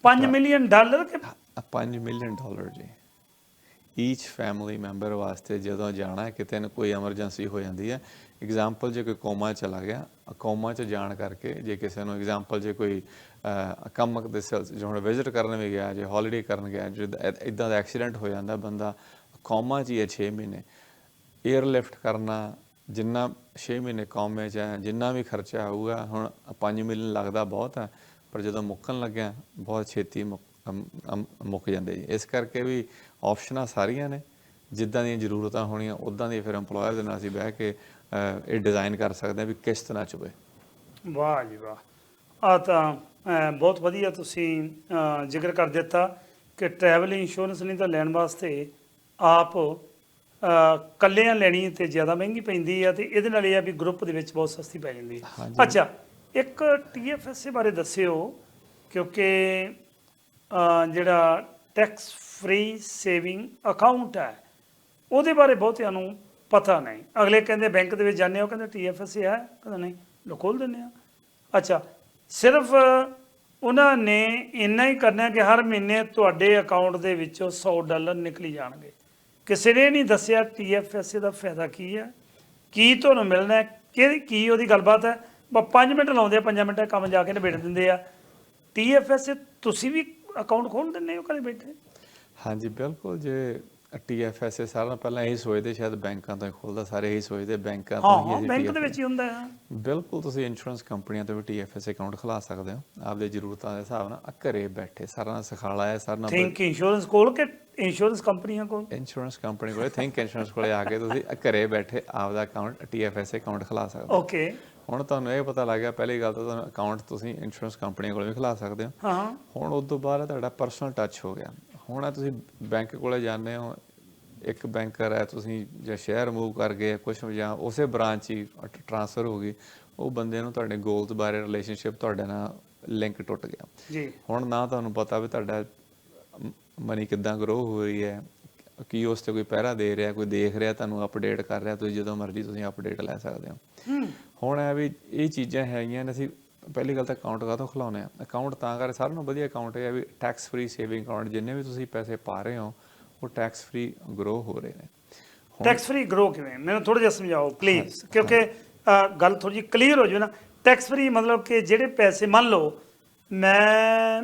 5 ਮਿਲੀਅਨ ਡਾਲਰ ਕਿ 5 ਮਿਲੀਅਨ ਡਾਲਰ ਜੀ। ਈਚ ਫੈਮਿਲੀ ਮੈਂਬਰ ਵਾਸਤੇ ਜਦੋਂ ਜਾਣਾ ਕਿਤੇ ਨਾ ਕੋਈ ਐਮਰਜੈਂਸੀ ਹੋ ਜਾਂਦੀ ਹੈ। ਐਗਜ਼ਾਮਪਲ ਜੇ ਕੋਈ ਕੋਮਾ ਚਲਾ ਗਿਆ ਕੋਮਾ ਚ ਜਾਣ ਕਰਕੇ ਜੇ ਕਿਸੇ ਨੂੰ ਐਗਜ਼ਾਮਪਲ ਜੇ ਕੋਈ ਅਹ, ਕੰਮ ਦੇ ਸਿਲਸਿਲੇ ਹੁਣ ਵਿਜ਼ਿਟ ਕਰਨ ਵੀ ਗਿਆ ਜੇ ਹੌਲੀਡੇ ਕਰਨ ਗਿਆ ਜੇ ਇਦਾਂ ਦਾ ਐਕਸੀਡੈਂਟ ਹੋ ਜਾਂਦਾ ਬੰਦਾ ਕੋਮਾ ਚ ਹੀ ਹੈ 6 ਮਹੀਨੇ। 에ਅਰ ਲਿਫਟ ਕਰਨਾ ਜਿੰਨਾ 6 ਮਹੀਨੇ ਕੌਮੇ ਚ ਹੈ ਜਿੰਨਾ ਵੀ ਖਰਚਾ ਆਊਗਾ ਹੁਣ 5 ਮਿਲੀਅਨ ਲੱਗਦਾ ਬਹੁਤ ਹੈ ਪਰ ਜਦੋਂ ਮੁੱਕਣ ਲੱਗਿਆ ਬਹੁਤ ਛੇਤੀ ਮੁੱਕ- ਮੁੱਕ ਜਾਂਦੇ ਜੀ। ਇਸ ਕਰਕੇ ਵੀ ਆਪਸ਼ਨਾਂ ਸਾਰੀਆਂ ਨੇ। ਜਿੱਦਾਂ ਦੀਆਂ ਜ਼ਰੂਰਤਾਂ ਹੋਣੀਆਂ ਉਦਾਂ ਦੀ ਫਿਰ EMPLOYER ਦੇ ਨਾਲ ਅਸੀਂ ਬਹਿ ਕੇ ਇਹ ਡਿਜ਼ਾਈਨ ਕਰ ਸਕਦੇ ਹਾਂ ਵੀ ਕਿਸ਼ਤ ਨਾ ਚੁਬੇ ਵਾਹ ਜੀ ਵਾਹ। ਆ ਤਾਂ ਬਹੁਤ ਵਧੀਆ ਤੁਸੀਂ ਜ਼ਿਕਰ ਕਰ ਦਿੱਤਾ ਕਿ ਟਰੈਵਲ ਇੰਸ਼ੋਰੈਂਸ ਨਹੀਂ ਤਾਂ ਲੈਣ ਵਾਸਤੇ ਆਪ ਕੱਲਿਆਂ ਲੈਣੀ ਤੇ ਜ਼ਿਆਦਾ ਮਹਿੰਗੀ ਪੈਂਦੀ ਆ ਤੇ ਇਹਦੇ ਨਾਲ ਇਹ ਆ ਵੀ ਗਰੁੱਪ ਦੇ ਵਿੱਚ ਬਹੁਤ ਸਸਤੀ ਪੈ ਜਾਂਦੀ ਹੈ। ਅੱਛਾ ਇੱਕ ਟੀਐਫਐਸਏ ਬਾਰੇ ਦੱਸਿਓ ਕਿਉਂਕਿ ਜਿਹੜਾ ਟੈਕਸ ਫ੍ਰੀ ਸੇਵਿੰਗ ਅਕਾਊਂਟ ਹੈ, ਉਹਦੇ ਬਾਰੇ ਬਹੁਤਿਆਂ ਨੂੰ ਪਤਾ ਨਹੀਂ। ਅਗਲੇ ਕਹਿੰਦੇ ਬੈਂਕ ਦੇ ਵਿੱਚ ਜਾਂਦੇ ਹੋ ਕਹਿੰਦੇ ਟੀਐਫਐਸਏ ਹੈ, ਕਹਿੰਦਾ ਨਹੀਂ ਲੋ ਖੋਲ ਦਿੰਦੇ ਆ ਅੱਛਾ, ਸਿਰਫ ਉਹਨਾਂ ਨੇ ਇੰਨਾ ਹੀ ਕਰਨਾ ਕਿ ਹਰ ਮਹੀਨੇ ਤੁਹਾਡੇ ਅਕਾਊਂਟ ਦੇ ਵਿੱਚੋਂ 100 ਡਾਲਰ ਨਿਕਲੀ ਜਾਣਗੇ। ਕਿਸੇ ਨੇ ਨਹੀਂ ਦੱਸਿਆ ਟੀਐਫਐਸਏ ਦਾ ਫਾਇਦਾ ਕੀ ਹੈ, ਕੀ ਤੁਹਾਨੂੰ ਮਿਲਣਾ ਹੈ ਕਿ ਕੀ ਉਹਦੀ ਗੱਲਬਾਤ ਹੈ। ਬਸ 5 ਮਿੰਟ ਲਾਉਂਦੇ ਆ 5 ਮਿੰਟਾਂ ਕੰਮ ਜਾ ਕੇ ਨਿਬੇੜ ਦਿੰਦੇ ਆ। ਟੀਐਫਐਸਏ ਤੁਸੀਂ ਵੀ ਅਕਾਊਂਟ ਖੋਲ ਦਿੰਦੇ ਹੋ ਘਰੇ ਬੈਠੇ? ਹਾਂਜੀ ਬਿਲਕੁਲ ਜੇ TFSA ਸਾਰਿਆਂ ਨਾਲੋਂ ਪਹਿਲਾਂ ਇਹੀ ਸੋਚਦੇ ਸ਼ਾਇਦ ਬੈਂਕਾਂ ਤੋਂ ਹੀ ਖੋਲਦਾ ਸਾਰੇ ਇਹੀ ਸੋਚਦੇ ਬੈਂਕਾਂ ਤੋਂ ਹੀ ਹਾਂ ਬੈਂਕ ਦੇ ਵਿੱਚ ਹੀ ਹੁੰਦਾ ਹੈ। ਬਿਲਕੁਲ ਤੁਸੀਂ ਇੰਸ਼ੋਰੈਂਸ ਕੰਪਨੀਆਂ ਤੋਂ ਵੀ TFS ਅਕਾਊਂਟ ਖੁਲਾ ਸਕਦੇ ਹੋ। ਆਪਦੇ ਜ਼ਰੂਰਤਾਂ ਦੇ ਹਿਸਾਬ ਨਾਲ ਘਰੇ ਬੈਠੇ ਸਾਰਾ ਨਾਲ ਸਿਖਾਲਾ ਹੈ ਸਾਰਾ ਨਾਲ ਥਿੰਕ ਇੰਸ਼ੋਰੈਂਸ ਕੋਲ ਕੇ ਇੰਸ਼ੋਰੈਂਸ ਕੰਪਨੀਆਂ ਕੋਲ? ਇੰਸ਼ੋਰੈਂਸ ਕੰਪਨੀ ਕੋਲੇ ਥਿੰਕ ਇੰਸ਼ੋਰੈਂਸ ਕੋਲੇ ਆ ਕੇ ਤੁਸੀਂ ਘਰੇ ਬੈਠੇ ਆਪਦਾ ਅਕਾਊਂਟ TFS ਅਕਾਊਂਟ ਖੁਲਾ ਸਕਦੇ ਹੋ। ਓਕੇ ਹੁਣ ਤੁਹਾਨੂੰ ਇਹ ਪਤਾ ਲੱਗ ਗਿਆ ਪਹਿਲੀ ਗੱਲ ਤਾਂ ਤੁਹਾਨੂੰ ਅਕਾਊਂਟ ਤੁਸੀਂ ਇੰਸ਼ੋਰੈਂਸ ਕੰਪਨੀ ਕੋਲ ਵੀ ਖੁਲਾ ਸਕਦੇ ਹੋ। ਹਾਂ। ਹੁਣ ਉਸ ਤੋਂ ਬਾਅਦ ਤੁਹਾਡਾ ਪਰਸਨਲ ਟੱਚ ਹੋ ਗਿਆ। ਹੁਣ ਆ ਤੁਸੀਂ ਬੈਂਕ ਕੋਲੇ ਜਾਂਦੇ ਹੋ ਇੱਕ ਬੈਂਕਰ ਹੈ ਤੁਸੀਂ ਜਾਂ ਸ਼ਹਿਰ ਮੂਵ ਕਰ ਗਏ ਕੁਝ ਜਾਂ ਉਸੇ ਬ੍ਰਾਂਚ ਹੀ ਟ੍ਰਾਂਸਫਰ ਹੋ ਗਈ ਉਹ ਬੰਦੇ ਨੂੰ ਤੁਹਾਡੇ ਗੋਲਸ ਬਾਰੇ ਰਿਲੇਸ਼ਨਸ਼ਿਪ ਤੁਹਾਡੇ ਨਾਲ ਲਿੰਕ ਟੁੱਟ ਗਿਆ। ਜੀ। ਹੁਣ ਨਾ ਤੁਹਾਨੂੰ ਪਤਾ ਵੀ ਤੁਹਾਡਾ ਮਨੀ ਕਿੱਦਾਂ ਗਰੋ ਹੋ ਰਹੀ ਹੈ ਕੀ ਉਸ ਤੇ ਕੋਈ ਪਹਿਰਾ ਦੇ ਰਿਹਾ ਕੋਈ ਦੇਖ ਰਿਹਾ ਤੁਹਾਨੂੰ ਅਪਡੇਟ ਕਰ ਰਿਹਾ ਤੁਸੀਂ ਜਦੋਂ ਮਰਜ਼ੀ ਤੁਸੀਂ ਅਪਡੇਟ ਲੈ ਸਕਦੇ ਹੋ। ਹੂੰ। ਹੁਣ ਇਹ ਵੀ ਇਹ ਚੀਜ਼ਾਂ ਹੈਗੀਆਂ ਨੇ ਅਸੀਂ ਪਹਿਲੀ ਗੱਲ ਤਾਂ ਅਕਾਊਂਟ ਕਾਹਤੋਂ ਖੁਲਾਉਨੇ ਆ ਅਕਾਊਂਟ ਤਾਂ ਕਰ ਸਾਰਿਆਂ ਨੂੰ ਵਧੀਆ ਅਕਾਊਂਟ ਹੈ ਵੀ ਟੈਕਸ ਫ੍ਰੀ ਸੇਵਿੰਗ ਅਕਾਊਂਟ ਜਿੰਨੇ ਵੀ ਤੁਸੀਂ ਪੈਸੇ ਪਾ ਰਹੇ ਹੋ ਉਹ ਟੈਕਸ ਫ੍ਰੀ ਗਰੋ ਹੋ ਰਹੇ ਨੇ। ਟੈਕਸ ਫ੍ਰੀ ਗਰੋ ਕਿਵੇਂ? ਮੈਨੂੰ ਥੋੜਾ ਜਿਹਾ ਸਮਝਾਓ ਪਲੀਜ਼ ਕਿਉਂਕਿ ਗੱਲ ਥੋੜੀ ਜਿਹੀ ਕਲੀਅਰ ਹੋ ਜਾਵੇ ਨਾ। ਟੈਕਸ ਫ੍ਰੀ ਮਤਲਬ ਕਿ ਜਿਹੜੇ ਪੈਸੇ ਮੰਨ ਲਓ ਮੈਂ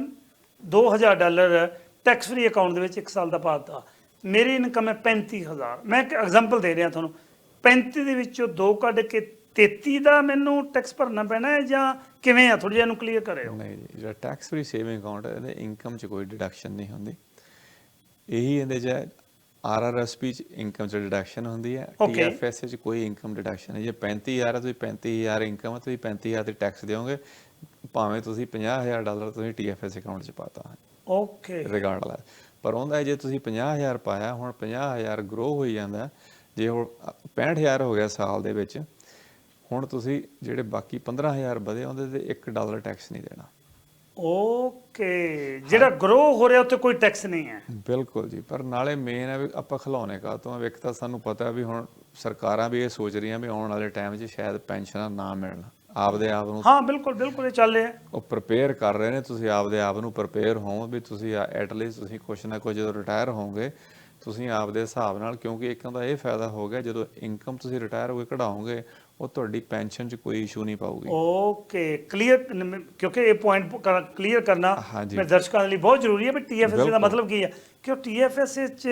2000 ਡਾਲਰ ਟੈਕਸ ਫ੍ਰੀ ਅਕਾਊਂਟ ਦੇ ਵਿੱਚ 1 ਸਾਲ ਦਾ ਪਾਤਾ ਮੇਰੀ ਇਨਕਮ ਹੈ 35000 ਮੈਂ ਇੱਕ ਐਗਜ਼ਾਮਪਲ ਦੇ ਰਿਹਾ ਤੁਹਾਨੂੰ। 35 ਦੇ ਵਿੱਚੋਂ 2 ਕੱਢ ਕੇ 33 ਦਾ ਮੈਨੂੰ ਟੈਕਸ ਭਰਨਾ ਪੈਣਾ ਹੈ ਜਾਂ ਕਿਵੇਂ ਆ? ਥੋੜਾ ਜਿਹਾ ਇਹਨੂੰ ਕਲੀਅਰ ਕਰਿਓ। ਨਹੀਂ ਜੀ ਜਿਹੜਾ ਟੈਕਸ ਫ੍ਰੀ ਸੇਵਿੰਗ ਅਕਾਊਂਟ ਹੈ ਇਹਦੇ ਇਨਕਮ 'ਚ ਕੋਈ ਡਿਡਕਸ਼ਨ ਨਹੀਂ ਹੁੰਦੀ। ਇਹੀ ਇਹਦੇ 'ਚ ਆਰਆਰਐਸਪੀ 'ਚ ਇਨਕਮ 'ਚ ਡਿਡਕਸ਼ਨ ਹੁੰਦੀ ਹੈ. ਟੀਐਫਐਸ 'ਚ ਕੋਈ ਇਨਕਮ ਡਿਡਕਸ਼ਨ ਨਹੀਂ। ਜੇ 35000 ਹੈ ਤੁਸੀਂ 35000 ਇਨਕਮ ਹੈ ਤੁਸੀਂ 35000 ਤੇ ਟੈਕਸ ਦਿਓਗੇ। ਭਾਵੇਂ ਤੁਸੀਂ 50000 ਡਾਲਰ ਤੁਸੀਂ ਟੀਐਫਐਸ ਅਕਾਊਂਟ 'ਚ ਪਾਤਾ ਓਕੇ ਰਿਗਾਰਡਲੈਸ ਪਰ ਉਹਦਾ ਜੇ ਤੁਸੀਂ 50000 ਪਾਇਆ ਹੁਣ 50000 ਗਰੋ ਹੋਈ ਜਾਂਦਾ। ਜੇ ਹੁਣ 65000 ਹੋ ਗਿਆ ਸਾਲ ਦੇ ਵਿੱਚ ਹੁਣ ਤੁਸੀਂ ਜਿਹੜੇ ਬਾਕੀ 15000 ਵਧੇ ਉਹਦੇ ਤੇ 1 ਡਾਲਰ ਟੈਕਸ ਨਹੀਂ ਦੇਣਾ। ਓਕੇ ਜਿਹੜਾ ਗਰੋ ਹੋ ਰਿਹਾ ਉੱਤੇ ਕੋਈ ਟੈਕਸ ਨਹੀਂ ਹੈ। ਬਿਲਕੁਲ ਜੀ ਪਰ ਨਾਲੇ ਮੇਨ ਹੈ ਵੀ ਆਪਾਂ ਖਿਲਾਉਣੇ ਕਾ ਤੋਂ ਇੱਕ ਤਾਂ ਸਾਨੂੰ ਪਤਾ ਵੀ ਹੁਣ ਸਰਕਾਰਾਂ ਵੀ ਇਹ ਸੋਚ ਰਹੀਆਂ ਵੀ ਆਉਣ ਵਾਲੇ ਟਾਈਮ 'ਚ ਸ਼ਾਇਦ ਪੈਨਸ਼ਨਾਂ ਨਾ ਮਿਲਣ ਆਪਦੇ ਆਪ ਨੂੰ ਹਾਂ ਬਿਲਕੁਲ ਬਿਲਕੁਲ ਇਹ ਚੱਲ ਰਿਹਾ। ਉਹ ਪ੍ਰਪੇਅਰ ਕਰ ਰਹੇ ਨੇ ਤੁਸੀਂ ਆਪਦੇ ਆਪ ਨੂੰ ਪ੍ਰਪੇਅਰ ਹੋ ਵੀ ਤੁਸੀਂ ਐਟਲੀਸਟ ਤੁਸੀਂ ਕੁਛ ਨਾ ਕੁਛ ਜਦੋਂ ਰਿਟਾਇਰ ਹੋਵੋਗੇ ਤੁਸੀਂ ਆਪਦੇ ਹਿਸਾਬ ਨਾਲ ਕਿਉਂਕਿ ਇੱਕ ਦਾ ਇਹ ਫਾਇਦਾ ਹੋ ਗਿਆ ਜਦੋਂ ਇਨਕਮ ਤੁਸੀਂ ਰਿਟਾਇਰ ਹੋ ਕੇ ਕਢਾਓਗੇ ਉਹ ਤੁਹਾਡੀ ਪੈਨਸ਼ਨ 'ਚ ਕੋਈ ਇਸ਼ੂ ਨਹੀਂ ਪਾਊਗੀ ਓਕੇ ਕਲੀਅਰ ਕਿਉਂਕਿ ਇਹ ਪੁਆਇੰਟ ਕਲੀਅਰ ਕਰਨਾ। ਮੇਰੇ ਦਰਸ਼ਕਾਂ ਲਈ ਬਹੁਤ ਜ਼ਰੂਰੀ ਹੈ ਵੀ ਟੀਐਫਐਸ ਦਾ। ਮਤਲਬ ਕੀ ਹੈ ਕਿ ਟੀਐਫਐਸ ਵਿੱਚ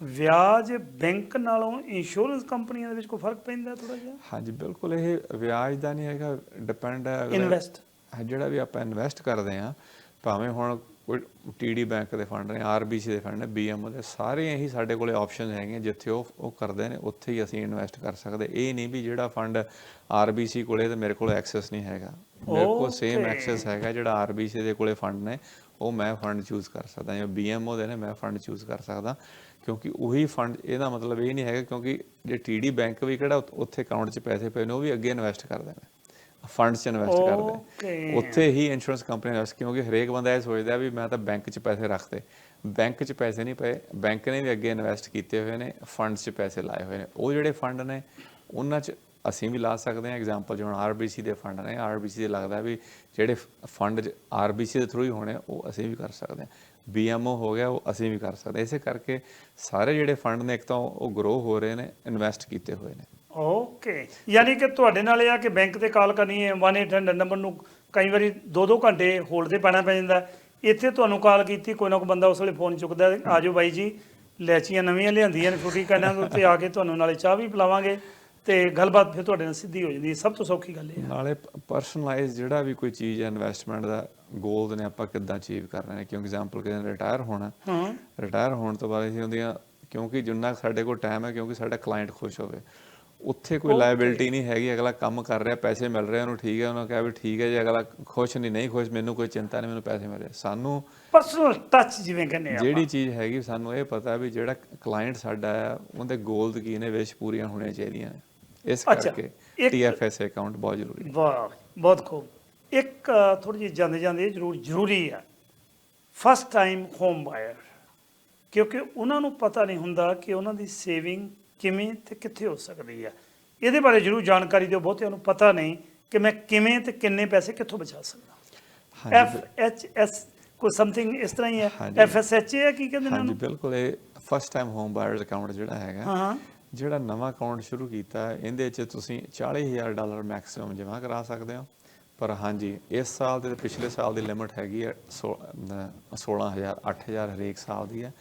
ਵਿਆਜ ਬੈਂਕ ਨਾਲੋਂ ਇੰਸ਼ੋਰੈਂਸ ਕੰਪਨੀਆਂ ਦੇ ਵਿੱਚ ਕੋਈ ਫ਼ਰਕ ਪੈਂਦਾ ਥੋੜਾ ਜਿਹਾ ਹਾਂਜੀ ਬਿਲਕੁਲ ਇਹ ਵਿਆਜ ਦਾ ਨਹੀਂ ਹੈਗਾ ਡਿਪੈਂਡ ਹੈ। ਹਾਂ, ਜਿਹੜਾ ਵੀ ਆਪਾਂ ਇਨਵੈਸਟ ਕਰਦੇ ਆ ਭਾਵੇਂ ਹੁਣ ਕੋਈ ਟੀਡੀ ਬੈਂਕ ਦੇ ਫੰਡ ਨੇ ਆਰਬੀਸੀ ਦੇ ਫੰਡ ਨੇ ਬੀਐਮਓ ਦੇ ਸਾਰੇ ਇਹੀ ਸਾਡੇ ਕੋਲੇ ਆਪਸ਼ਨ ਹੈਗੀਆਂ ਜਿੱਥੇ ਉਹ ਉਹ ਕਰਦੇ ਨੇ ਉੱਥੇ ਹੀ ਅਸੀਂ ਇਨਵੈਸਟ ਕਰ ਸਕਦੇ। ਇਹ ਨਹੀਂ ਵੀ ਜਿਹੜਾ ਫੰਡ ਆਰਬੀਸੀ ਕੋਲੇ ਤੇ ਮੇਰੇ ਕੋਲ ਐਕਸੈਸ ਨਹੀਂ ਹੈਗਾ। ਮੇਰੇ ਕੋਲ ਸੇਮ. ਐਕਸੈਸ ਹੈਗਾ ਜਿਹੜਾ ਆਰਬੀਸੀ ਦੇ ਕੋਲੇ ਫੰਡ ਨੇ ਉਹ ਮੈਂ ਫੰਡ ਚੂਜ਼ ਕਰ ਸਕਦਾ ਜਾਂ ਬੀਐਮਓ ਦੇ ਨੇ ਮੈਂ ਫੰਡ ਚੂਜ਼ ਕਰ ਸਕਦਾ। ਕਿਉਂਕਿ ਉਹੀ ਫੰਡ ਇਹਦਾ ਮਤਲਬ ਇਹ ਨਹੀਂ ਹੈਗਾ ਕਿਉਂਕਿ ਜੇ ਟੀਡੀ ਬੈਂਕ ਵੀ ਕਿਹੜਾ ਉੱਥੇ- ਉੱਥੇ ਅਕਾਊਂਟ 'ਚ ਪੈਸੇ ਪਏ ਨੇ ਉਹ ਵੀ ਅੱਗੇ ਇਨਵੈਸਟ ਕਰਦੇ ਨੇ। ਫੰਡਸ 'ਚ ਇਨਵੈਸਟ ਕਰਦੇ. ਉੱਥੇ ਹੀ ਇੰਸ਼ੋਰੈਂਸ ਕੰਪਨੀ ਇਨਵੈਸਟ ਕਿਉਂਕਿ ਹਰੇਕ ਬੰਦਾ ਇਹ ਸੋਚਦਾ ਵੀ ਮੈਂ ਤਾਂ ਬੈਂਕ 'ਚ ਪੈਸੇ ਰੱਖਦੇ ਬੈਂਕ 'ਚ ਪੈਸੇ ਨਹੀਂ ਪਏ ਬੈਂਕ ਨੇ ਵੀ ਅੱਗੇ ਇਨਵੈਸਟ ਕੀਤੇ ਹੋਏ ਨੇ ਫੰਡਸ 'ਚ ਪੈਸੇ ਲਾਏ ਹੋਏ ਨੇ। ਉਹ ਜਿਹੜੇ ਫੰਡ ਨੇ ਉਹਨਾਂ 'ਚ ਅਸੀਂ ਵੀ ਲਾ ਸਕਦੇ ਹਾਂ। ਐਗਜ਼ਾਮਪਲ ਜਿਵੇਂ ਆਰਬੀਸੀ ਦੇ ਫੰਡ ਨੇ ਆਰਬੀਸੀ ਦੇ ਲੱਗਦਾ ਵੀ ਜਿਹੜੇ ਫੰਡ ਆਰਬੀਸੀ ਦੇ ਥਰੂ ਹੀ ਹੋਣੇ ਉਹ ਅਸੀਂ ਵੀ ਕਰ ਸਕਦੇ ਹਾਂ। ਬੀਐਮਓ ਹੋ ਗਿਆ ਉਹ ਅਸੀਂ ਵੀ ਕਰ ਸਕਦੇ। ਇਸੇ ਕਰਕੇ ਸਾਰੇ ਜਿਹੜੇ ਫੰਡ ਨੇ ਇੱਕ ਤਾਂ ਉਹ ਗਰੋ ਹੋ ਰਹੇ ਨੇ ਇਨਵੈਸਟ ਕੀਤੇ ਹੋਏ ਨੇ। ਓਕੇ ਯਾਨੀ ਕਿ ਤੁਹਾਡੇ ਨਾਲ ਇਹ ਆ ਕਿ ਬੈਂਕ ਤੇ ਕਾਲ ਕਰਨੀ ਹੈ 1800 ਨੰਬਰ ਨੂੰ ਕਈ ਵਾਰੀ 2-2 ਘੰਟੇ ਹੋਲਡ ਤੇ ਪੈਣਾ ਪੈ ਜਾਂਦਾ ਇੱਥੇ ਤੁਹਾਨੂੰ ਕਾਲ ਕੀਤੀ ਕੋਈ ਨਾ ਕੋਈ ਬੰਦਾ ਉਸ ਵੇਲੇ ਫੋਨ ਚੁੱਕਦਾ ਆਜੋ ਬਾਈ ਜੀ ਲੈਚੀਆਂ ਨਵੀਆਂ ਲਿਆਂਦੀਆਂ ਨੇ ਫਰੂਟੀ ਕਹਿੰਦਾ ਉੱਤੇ ਆ ਕੇ ਤੁਹਾਨੂੰ ਨਾਲੇ ਚਾਹ ਵੀ ਪਿਲਾਵਾਂਗੇ ਤੇ ਗੱਲਬਾਤ ਫਿਰ ਤੁਹਾਡੇ ਨਾਲ ਸਿੱਧੀ ਹੋ ਜਾਂਦੀ ਹੈ। ਸਭ ਤੋਂ ਸੌਖੀ ਗੱਲ ਇਹ ਹੈ ਨਾਲੇ ਪਰਸਨਲਾਈਜ਼ ਜਿਹੜਾ ਵੀ ਕੋਈ ਚੀਜ਼ ਹੈ ਇਨਵੈਸਟਮੈਂਟ ਦਾ ਗੋਲ ਨੇ ਆਪਾਂ ਕਿੱਦਾਂ ਅਚੀਵ ਕਰਨਾ ਹੈ ਕਿਉਂਕਿ ਐਗਜ਼ਾਮਪਲ ਕਿ ਰਿਟਾਇਰ ਹੋਣਾ ਹਾਂ। ਰਿਟਾਇਰ ਹੋਣ ਤੋਂ ਬਾਅਦ ਅਸੀਂ ਹੁੰਦੀਆਂ ਕਿਉਂਕਿ ਜਿੰਨਾ ਸਾਡੇ ਕੋਲ ਟਾਈਮ ਹੈ ਕਿਉਂਕਿ ਸਾਡਾ ਕਲਾਇੰਟ ਖੁਸ਼ ਹੋਵੇ। ਉੱਥੇ ਕੋਈ. ਲਾਇਬਿਲਿਟੀ ਨਹੀਂ ਹੈਗੀ ਅਗਲਾ ਕੰਮ ਕਰ ਰਿਹਾ ਪੈਸੇ ਮਿਲ ਰਹੇ ਉਹਨੂੰ ਠੀਕ ਹੈ ਉਹਨੂੰ ਕਿਹਾ ਵੀ ਠੀਕ ਹੈ ਜੇ ਅਗਲਾ ਖੁਸ਼ ਨਹੀਂ ਨਹੀਂ ਖੁਸ਼ ਮੈਨੂੰ ਕੋਈ ਚਿੰਤਾ ਨਹੀਂ ਮੈਨੂੰ ਪੈਸੇ ਮਿਲ ਰਹੇ ਸਾਨੂੰ ਪਰਸਨਲ ਟੱਚ ਜਿਵੇਂ ਕਹਿੰਦੇ ਆ ਜਿਹੜੀ ਚੀਜ਼ ਹੈਗੀ ਸਾਨੂੰ ਇਹ ਪਤਾ ਵੀ ਜਿਹੜਾ ਕਲਾਇੰਟ ਸਾਡਾ ਹੈ ਉਹਦੇ ਗੋਲ ਕੀ ਨੇ ਵਿਸ਼ ਪੂਰੀਆਂ ਹੋਣੀਆਂ ਚਾਹੀਦੀਆਂ ਇਸ ਕਰਕੇ ਟੀਐਫਐਸ ਅਕਾਊਂਟ ਬਹੁਤ ਜ਼ਰੂਰੀ ਹੈ। ਵਾਹ ਬਹੁਤ ਖੂਬ। ਇੱਕ ਥੋੜੀ ਜਿਹੀ ਜਾਂਦੇ ਜਾਂਦੇ ਜ਼ਰੂਰ ਜ਼ਰੂਰੀ ਹੈ ਫਸਟ ਟਾਈਮ ਹੋਮ ਬਾਇਰ ਕਿਉਂਕਿ ਉਹਨਾਂ ਨੂੰ ਪਤਾ ਨਹੀਂ ਹੁੰਦਾ ਕਿ ਉਹਨਾਂ ਦੀ ਸੇਵਿੰਗ ਕਿਵੇਂ ਤੇ ਕਿੱਥੇ ਹੋ ਸਕਦੀ ਹੈ ਇਹਦੇ ਬਾਰੇ ਜ਼ਰੂਰ ਜਾਣਕਾਰੀ ਦਿਓ ਬਹੁਤਿਆਂ ਨੂੰ ਪਤਾ ਨਹੀਂ ਕਿ ਮੈਂ ਕਿਵੇਂ ਤੇ ਕਿੰਨੇ ਪੈਸੇ ਕਿੱਥੋਂ ਬਚਾ ਸਕਦਾ। ਐਫ ਐਚ ਐਸ ਕੋਈ ਸਮਥਿੰਗ ਇਸ ਤਰ੍ਹਾਂ ਹੀ ਹੈ। ਐਫ ਐਸ ਐਚ ਹੈ ਕੀ ਕਹਿੰਦੇ ਨੇ ਹਾਂਜੀ ਬਿਲਕੁਲ ਇਹ first time home buyers account ਜਿਹੜਾ ਹੈਗਾ ਹਾਂ ਜਿਹੜਾ ਨਵਾਂ ਅਕਾਊਂਟ ਸ਼ੁਰੂ ਕੀਤਾ ਇਹਦੇ 'ਚ ਤੁਸੀਂ 40000 ਡਾਲਰ ਮੈਕਸਿਮਮ ਜਮ੍ਹਾਂ ਕਰਾ ਸਕਦੇ ਹੋ। ਪਰ ਹਾਂਜੀ ਇਸ ਸਾਲ ਦੇ ਤੇ ਪਿਛਲੇ ਸਾਲ ਦੀ ਲਿਮਿਟ ਹੈਗੀ ਹੈ ਸੋ- ਅਹ 16000 8000 ਹਰੇਕ ਸਾਲ ਦੀ ਹੈ।